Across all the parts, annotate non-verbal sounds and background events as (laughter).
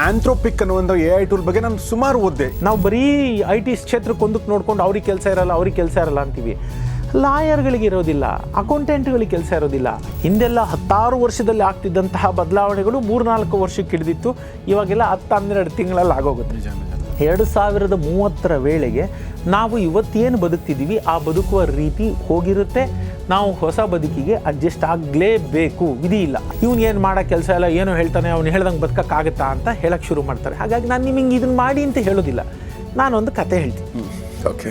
Anthropic ಅನ್ನೋ ಒಂದು A I tool ಬಗ್ಗೆ ನಾನು ಸುಮಾರು ಓದಿದೆ. ನಾವು ಬರೀ ಐ ಟಿ ಕ್ಷೇತ್ರಕ್ಕೆ ಒಂದಕ್ಕೆ ನೋಡ್ಕೊಂಡು ಅವ್ರಿಗೆ ಕೆಲಸ ಇರಲ್ಲ, ಅವ್ರಿಗೆ ಕೆಲಸ ಇರಲ್ಲ ಅಂತೀವಿ. ಲಾಯರ್ಗಳಿಗೆ ಇರೋದಿಲ್ಲ ಅಕೌಂಟೆಂಟ್ಗಳಿಗೆ ಕೆಲಸ ಇರೋದಿಲ್ಲ. ಹಿಂದೆಲ್ಲ ಹತ್ತಾರು ವರ್ಷದಲ್ಲಿ ಆಗ್ತಿದ್ದಂತಹ ಬದಲಾವಣೆಗಳು ಮೂರ್ನಾಲ್ಕು ವರ್ಷಕ್ಕೆ ಹಿಡಿದಿತ್ತು. ಇವಾಗೆಲ್ಲ ಹತ್ತು ಹನ್ನೆರಡು ತಿಂಗಳಲ್ಲಿ ಆಗೋಗುತ್ತೆ. ಎರಡು ಸಾವಿರದ ಮೂವತ್ತರ ವೇಳೆಗೆ ನಾವು ಇವತ್ತೇನು ಬದುಕ್ತಿದ್ದೀವಿ, ಆ ಬದುಕುವ ರೀತಿ ಹೋಗಿರುತ್ತೆ. ನಾವು ಹೊಸ ಬದುಕಿಗೆ ಅಡ್ಜಸ್ಟ್ ಆಗಲೇಬೇಕು. ವಿಧಿ ಇಲ್ಲ. ಇವ್ನು ಏನು ಮಾಡೋ ಕೆಲಸ ಇಲ್ಲ ಏನೋ ಹೇಳ್ತಾನೆ, ಅವ್ನು ಹೇಳ್ದಂಗೆ ಬದುಕಕ್ಕಾಗತ್ತಾ ಅಂತ ಹೇಳಕ್ಕೆ ಶುರು ಮಾಡ್ತಾರೆ. ಹಾಗಾಗಿ ನಾನು ನಿಮಗೆ ಇದನ್ನು ಮಾಡಿ ಅಂತ ಹೇಳೋದಿಲ್ಲ. ನಾನೊಂದು ಕತೆ ಹೇಳ್ತೀನಿ. ಓಕೆ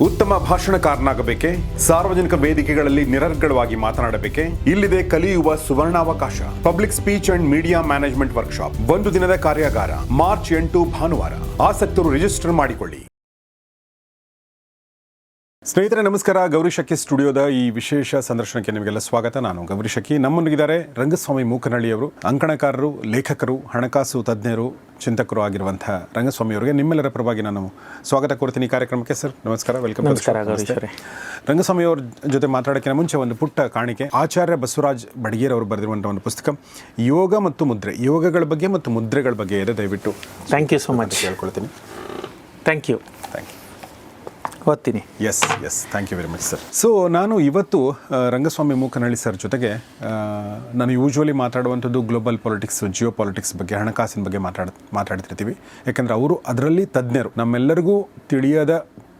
ಉತ್ತಮ ಭಾಷಣಕಾರನಾಗಬೇಕೆ? ಸಾರ್ವಜನಿಕ ವೇದಿಕೆಗಳಲ್ಲಿ ನಿರರ್ಗಳವಾಗಿ ಮಾತನಾಡಬೇಕೆ? ಇಲ್ಲಿದೆ ಕಲಿಯುವ ಸುವರ್ಣಾವಕಾಶ. Public speech and media management workshop. ಒಂದು ದಿನದ ಕಾರ್ಯಾಗಾರ, ಮಾರ್ಚ್ ಎಂಟು ಭಾನುವಾರ. ಆಸಕ್ತರು ರಿಜಿಸ್ಟರ್ ಮಾಡಿಕೊಳ್ಳಿ. ಸ್ನೇಹಿತರೆ ನಮಸ್ಕಾರ. ಗೌರಿ ಶಕ್ಕಿ ಸ್ಟುಡಿಯೋದ ಈ ವಿಶೇಷ ಸಂದರ್ಶನಕ್ಕೆ ನಿಮಗೆಲ್ಲ ಸ್ವಾಗತ. ನಾನು ಗೌರಿ ಶಕ್ಕಿ ನಮ್ಮೊಂದಿಗಿದ್ದಾರೆ ರಂಗಸ್ವಾಮಿ ಮೂಕನಹಳ್ಳಿಯವರು ಅಂಕಣಕಾರರು ಲೇಖಕರು ಹಣಕಾಸು ತಜ್ಞರು ಚಿಂತಕರು ಆಗಿರುವಂತಹ ರಂಗಸ್ವಾಮಿ ಅವರಿಗೆ ನಿಮ್ಮೆಲ್ಲರ ಪರವಾಗಿ ನಾನು ಸ್ವಾಗತ ಕೋರ್ತೀನಿ ಈ ಕಾರ್ಯಕ್ರಮಕ್ಕೆ. ಸರ್ ನಮಸ್ಕಾರ. ವೆಲ್ಕಮ್ ನಮಸ್ಕಾರ, ರಂಗಸ್ವಾಮಿ ಅವ್ರ ಜೊತೆ ಮಾತಾಡೋಕ್ಕಿಂತ ಮುಂಚೆ ಒಂದು ಪುಟ್ಟ ಕಾಣಿಕೆ. ಆಚಾರ್ಯ ಬಸವರಾಜ್ ಬಡಗೇರ್ ಅವರು ಬರೆದಿರುವಂಥ ಒಂದು ಪುಸ್ತಕ ಯೋಗ ಮತ್ತು ಮುದ್ರೆ. ಯೋಗಗಳ ಬಗ್ಗೆ ಮತ್ತು ಮುದ್ರೆಗಳ ಬಗ್ಗೆ ಇದೆ ದಯವಿಟ್ಟು. ಥ್ಯಾಂಕ್ ಯು ಸೊ ಮಚ್ ಹೇಳ್ಕೊಳ್ತೀನಿ ಥ್ಯಾಂಕ್ ಯು ಓದ್ತೀನಿ yes yes thank you very much sir so ನಾನು ಇವತ್ತು ರಂಗಸ್ವಾಮಿ ಮೂಕನಹಳ್ಳಿ ಸರ್ ಜೊತೆಗೆ ನಾನು ಯೂಶ್ವಲಿ ಮಾತಾಡುವಂಥದ್ದು ಗ್ಲೋಬಲ್ ಪಾಲಿಟಿಕ್ಸ್ ಜಿಯೋ ಪಾಲಿಟಿಕ್ಸ್ ಬಗ್ಗೆ ಹಣಕಾಸಿನ ಬಗ್ಗೆ ಮಾತಾಡ್ ಮಾತಾಡ್ತಿರ್ತೀವಿ. ಯಾಕಂದರೆ ಅವರು ಅದರಲ್ಲಿ ತಜ್ಞರು. ನಮ್ಮೆಲ್ಲರಿಗೂ ತಿಳಿಯದ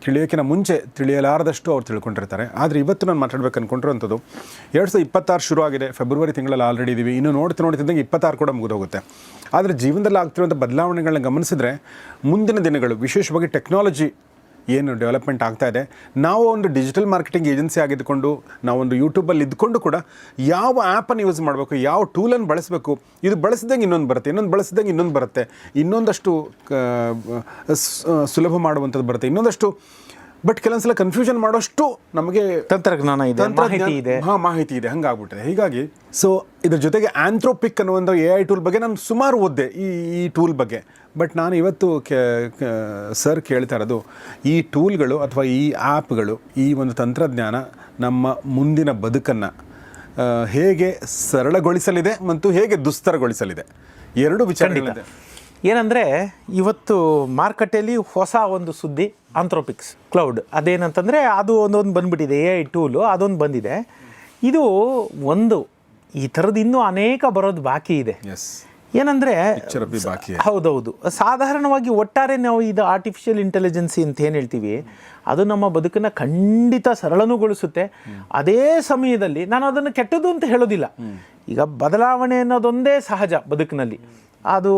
ತಿಳಿಯೋಕ್ಕಿಂತ ಮುಂಚೆ ತಿಳಿಯಲಾರದಷ್ಟು ಅವ್ರು ತಿಳ್ಕೊಂಡಿರ್ತಾರೆ. ಆದರೆ ಇವತ್ತು ನಾನು ಮಾತಾಡ್ಬೇಕು ಅಂದ್ಕೊಂಡಿರುವಂಥದ್ದು ಎರಡು ಸಾವಿರದ ಇಪ್ಪತ್ತಾರು ಶುರು ಆಗಿದೆ. ಫೆಬ್ರವರಿ ತಿಂಗಳಲ್ಲಿ ಆಲ್ರೆಡಿ ಇದ್ದೀವಿ ಇನ್ನು ನೋಡ್ತಾ ನೋಡ್ತಿದ್ದಂಗೆ ಇಪ್ಪತ್ತಾರು ಕೂಡ ಮುಗಿದೋಗುತ್ತೆ. ಆದರೆ ಜೀವನದಲ್ಲಿ ಆಗ್ತಿರುವಂಥ ಬದಲಾವಣೆಗಳನ್ನ ಗಮನಿಸಿದ್ರೆ ಮುಂದಿನ ದಿನಗಳು ವಿಶೇಷವಾಗಿ ಟೆಕ್ನಾಲಜಿ ಏನು ಡೆವಲಪ್ಮೆಂಟ್ ಆಗ್ತಾ ಇದೆ. ನಾವು ಒಂದು ಡಿಜಿಟಲ್ ಮಾರ್ಕೆಟಿಂಗ್ ಏಜೆನ್ಸಿ ಆಗಿದ್ದುಕೊಂಡು ನಾವೊಂದು ಯೂಟ್ಯೂಬಲ್ಲಿ ಇದ್ಕೊಂಡು ಕೂಡ ಯಾವ ಆ್ಯಪನ್ನು ಯೂಸ್ ಮಾಡಬೇಕು, ಯಾವ ಟೂಲನ್ನು ಬಳಸಬೇಕು, ಇದು ಬಳಸಿದಂಗೆ ಇನ್ನೊಂದು ಬರುತ್ತೆ, ಇನ್ನೊಂದು ಬಳಸಿದಂಗೆ ಇನ್ನೊಂದು ಬರುತ್ತೆ. ಇನ್ನೊಂದಷ್ಟು ಸುಲಭ ಮಾಡುವಂಥದ್ದು ಬರುತ್ತೆ. ಇನ್ನೊಂದಷ್ಟು ಬಟ್ ಕೆಲವೊಂದ್ಸಲ ಕನ್ಫ್ಯೂಷನ್ ಮಾಡೋಷ್ಟು ನಮಗೆ ತಂತ್ರಜ್ಞಾನ ಇದೆ ಮಾಹಿತಿ ಇದೆ. ಹಾ ಮಾಹಿತಿ ಇದೆ. ಹಂಗಾಗ್ಬಿಟ್ಟಿದೆ. ಹೀಗಾಗಿ ಸೊ ಇದ್ರ ಜೊತೆಗೆ ಆಂಥ್ರೋಪಿಕ್ ಅನ್ನೋ ಒಂದು ಎ ಐ ಟೂಲ್ ಬಗ್ಗೆ ನಾನು ಸುಮಾರು ಓದ್ದೆ ಈ ಈ ಟೂಲ್ ಬಗ್ಗೆ. ಬಟ್ ನಾನು ಇವತ್ತು ಸರ್ ಕೇಳ್ತಾ ಇರೋದು ಈ ಟೂಲ್ಗಳು ಅಥವಾ ಈ ಆ್ಯಪ್ಗಳು ಈ ಒಂದು ತಂತ್ರಜ್ಞಾನ ನಮ್ಮ ಮುಂದಿನ ಬದುಕನ್ನು ಹೇಗೆ ಸರಳಗೊಳಿಸಲಿದೆ ಮತ್ತು ಹೇಗೆ ದುಸ್ತರಗೊಳಿಸಲಿದೆ? ಎರಡು ವಿಚಾರಗಳಿದೆ. ಏನಂದರೆ ಇವತ್ತು ಮಾರುಕಟ್ಟೆಯಲ್ಲಿ ಹೊಸ ಒಂದು ಸುದ್ದಿ ಆಂಥ್ರೋಪಿಕ್ಸ್ ಕ್ಲೌಡ್ ಅದೇನಂತಂದರೆ ಅದು ಒಂದೊಂದು ಬಂದ್ಬಿಟ್ಟಿದೆ ಎ ಐ ಟೂಲು ಅದೊಂದು ಬಂದಿದೆ. ಇದು ಒಂದು ಈ ಥರದ್ದು ಇನ್ನೂ ಅನೇಕ ಬರೋದು ಬಾಕಿ ಇದೆ. ಏನಂದರೆ. ಹೌದೌದು. ಸಾಧಾರಣವಾಗಿ ಒಟ್ಟಾರೆ ನಾವು ಇದು ಆರ್ಟಿಫಿಷಿಯಲ್ ಇಂಟೆಲಿಜೆನ್ಸಿ ಅಂತ ಏನು ಹೇಳ್ತೀವಿ ಅದು ನಮ್ಮ ಬದುಕನ್ನು ಖಂಡಿತ ಸರಳನುಗೊಳಿಸುತ್ತೆ. ಅದೇ ಸಮಯದಲ್ಲಿ ನಾನು ಅದನ್ನು ಕೆಟ್ಟದ್ದು ಅಂತ ಹೇಳೋದಿಲ್ಲ. ಈಗ ಬದಲಾವಣೆ ಅನ್ನೋದೊಂದೇ ಸಹಜ ಬದುಕಿನಲ್ಲಿ. ಅದು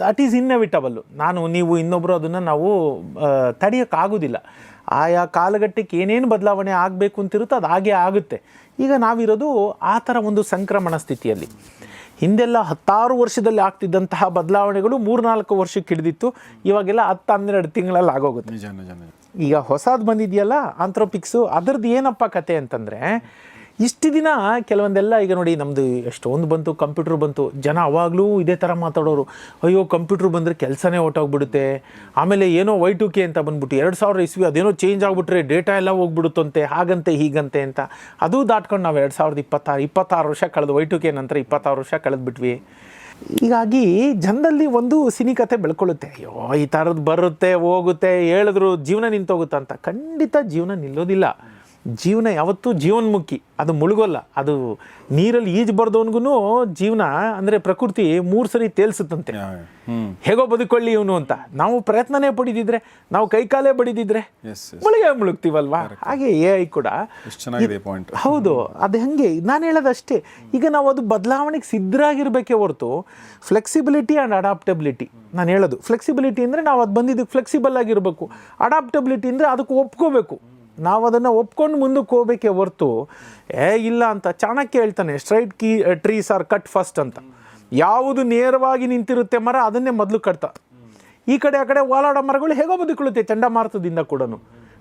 ದಟ್ ಈಸ್ ಇನ್ನೆವಿಟಬಲ್ಲು ನಾನು ನೀವು ಇನ್ನೊಬ್ಬರು ಅದನ್ನು ನಾವು ತಡೆಯೋಕ್ಕಾಗೋದಿಲ್ಲ. ಆಯಾ ಕಾಲಘಟ್ಟಕ್ಕೆ ಏನೇನು ಬದಲಾವಣೆ ಆಗಬೇಕು ಅಂತಿರುತ್ತೋ ಅದು ಹಾಗೇ ಆಗುತ್ತೆ. ಈಗ ನಾವಿರೋದು ಆ ಥರ ಒಂದು ಸಂಕ್ರಮಣ ಸ್ಥಿತಿಯಲ್ಲಿ. ಹಿಂದೆಲ್ಲ ಹತ್ತಾರು ವರ್ಷದಲ್ಲಿ ಆಗ್ತಿದ್ದಂತಹ ಬದಲಾವಣೆಗಳು ಮೂರ್ನಾಲ್ಕು ವರ್ಷಕ್ಕೆ ಹಿಡಿದಿತ್ತು. ಇವಾಗೆಲ್ಲ ಹತ್ತು ಹನ್ನೆರಡು ತಿಂಗಳಲ್ಲಿ ಆಗೋಗುತ್ತೆ. ಈಗ ಹೊಸದು ಬಂದಿದೆಯಲ್ಲ ಆಂಥ್ರೋಪಿಕ್ಸು ಅದರದ್ದು ಏನಪ್ಪ ಕತೆ ಅಂತಂದರೆ ಇಷ್ಟು ದಿನ ಕೆಲವೊಂದೆಲ್ಲ ಈಗ ನೋಡಿ ನಮ್ಮದು ಎಷ್ಟೊಂದು ಬಂತು, ಕಂಪ್ಯೂಟ್ರ್ ಬಂತು. ಜನ ಅವಾಗಲೂ ಇದೇ ಥರ ಮಾತಾಡೋರು. ಅಯ್ಯೋ, ಕಂಪ್ಯೂಟ್ರ್ ಬಂದರೆ ಕೆಲಸನೇ ಹೊಟ್ಟೋಗ್ಬಿಡುತ್ತೆ ಆಮೇಲೆ ಏನೋ ವೈ ಟು ಕೆ ಅಂತ ಬಂದ್ಬಿಟ್ಟು ಎರಡು ಸಾವಿರ ಇಸ್ವಿ ಅದೇನೋ ಚೇಂಜ್ ಆಗಿಬಿಟ್ರೆ ಡೇಟಾ ಎಲ್ಲ ಹೋಗ್ಬಿಡುತ್ತಂತೆ, ಹಾಗಂತೆ, ಹೀಗಂತೆ ಅಂತ. ಅದು ದಾಟ್ಕೊಂಡು ನಾವು ಎರಡು ಸಾವಿರದ ಇಪ್ಪತ್ತಾರು ಇಪ್ಪತ್ತಾರು ವರ್ಷ ಕಳೆದು ವೈ ಟು ಕೆ ನಂತರ ಇಪ್ಪತ್ತಾರು ವರ್ಷ ಕಳೆದ್ಬಿಟ್ವಿ. ಹೀಗಾಗಿ ಜನದಲ್ಲಿ ಒಂದು ಸಿನಿ ಕಥೆ ಬೆಳ್ಕೊಳ್ಳುತ್ತೆ. ಅಯ್ಯೋ, ಈ ಥರದ್ದು ಬರುತ್ತೆ, ಹೋಗುತ್ತೆ, ಹೇಳಿದ್ರು ಜೀವನ ನಿಂತೋಗುತ್ತೆ ಅಂತ. ಖಂಡಿತ ಜೀವನ ನಿಲ್ಲೋದಿಲ್ಲ. ಜೀವನ ಯಾವತ್ತೂ ಜೀವನ್ಮುಖಿ. ಅದು ಮುಳುಗೋಲ್ಲ. ಅದು ನೀರಲ್ಲಿ ಈಜು ಬರ್ದವನಿಗೂ ಜೀವನ ಅಂದರೆ ಪ್ರಕೃತಿ ಮೂರು ಸರಿ ತೇಲ್ಸುತ್ತಂತೆ. ಹೇಗೋ ಬದುಕೊಳ್ಳಿ ಇವನು ಅಂತ. ನಾವು ಪ್ರಯತ್ನನೇ ಪಡಿದಿದ್ರೆ ನಾವು ಕೈಕಾಲೇ ಬಡಿದಿದ್ರೆ ಮುಳುಗೇ ಮುಳುಗ್ತೀವಲ್ವಾ? ಹಾಗೆ ಎ ಐ ಕೂಡ. ಪಾಯಿಂಟ್ ಹೌದು ಅದು ಹಂಗೆ? ನಾನು ಹೇಳೋದಷ್ಟೇ ಈಗ ನಾವು ಅದು ಬದಲಾವಣೆಗೆ ಸಿದ್ಧರಾಗಿರ್ಬೇಕೇ ಹೊರತು ಫ್ಲೆಕ್ಸಿಬಿಲಿಟಿ ಆ್ಯಂಡ್ ಅಡಾಪ್ಟಬಿಲಿಟಿ ನಾನು ಹೇಳೋದು ಫ್ಲೆಕ್ಸಿಬಿಲಿಟಿ ಅಂದರೆ ನಾವು ಅದು ಬಂದಿದ್ದಕ್ಕೆ ಫ್ಲೆಕ್ಸಿಬಲ್ ಆಗಿರಬೇಕು. ಅಡಾಪ್ಟಬಿಲಿಟಿ ಅಂದರೆ ಅದಕ್ಕೆ ಒಪ್ಕೋಬೇಕು. ನಾವು ಅದನ್ನು ಒಪ್ಕೊಂಡು ಮುಂದಕ್ಕೆ ಹೋಗಬೇಕೆ ಹೊರತು, ಏ, ಇಲ್ಲ ಅಂತ ಚಾಣಕ್ಯ ಹೇಳ್ತಾನೆ straight key trees are cut first ಅಂತ. ಯಾವುದು ನೇರವಾಗಿ ನಿಂತಿರುತ್ತೆ ಮರ, ಅದನ್ನೇ ಮೊದಲು ಕಟ್ತಾ. ಈ ಕಡೆ, ಆ ಕಡೆ ಓಲಾಡೋ ಮರಗಳು ಹೇಗೋ ಬದುಕೊಳ್ಳುತ್ತೆ ಚಂಡಮಾರುತದಿಂದ ಕೂಡ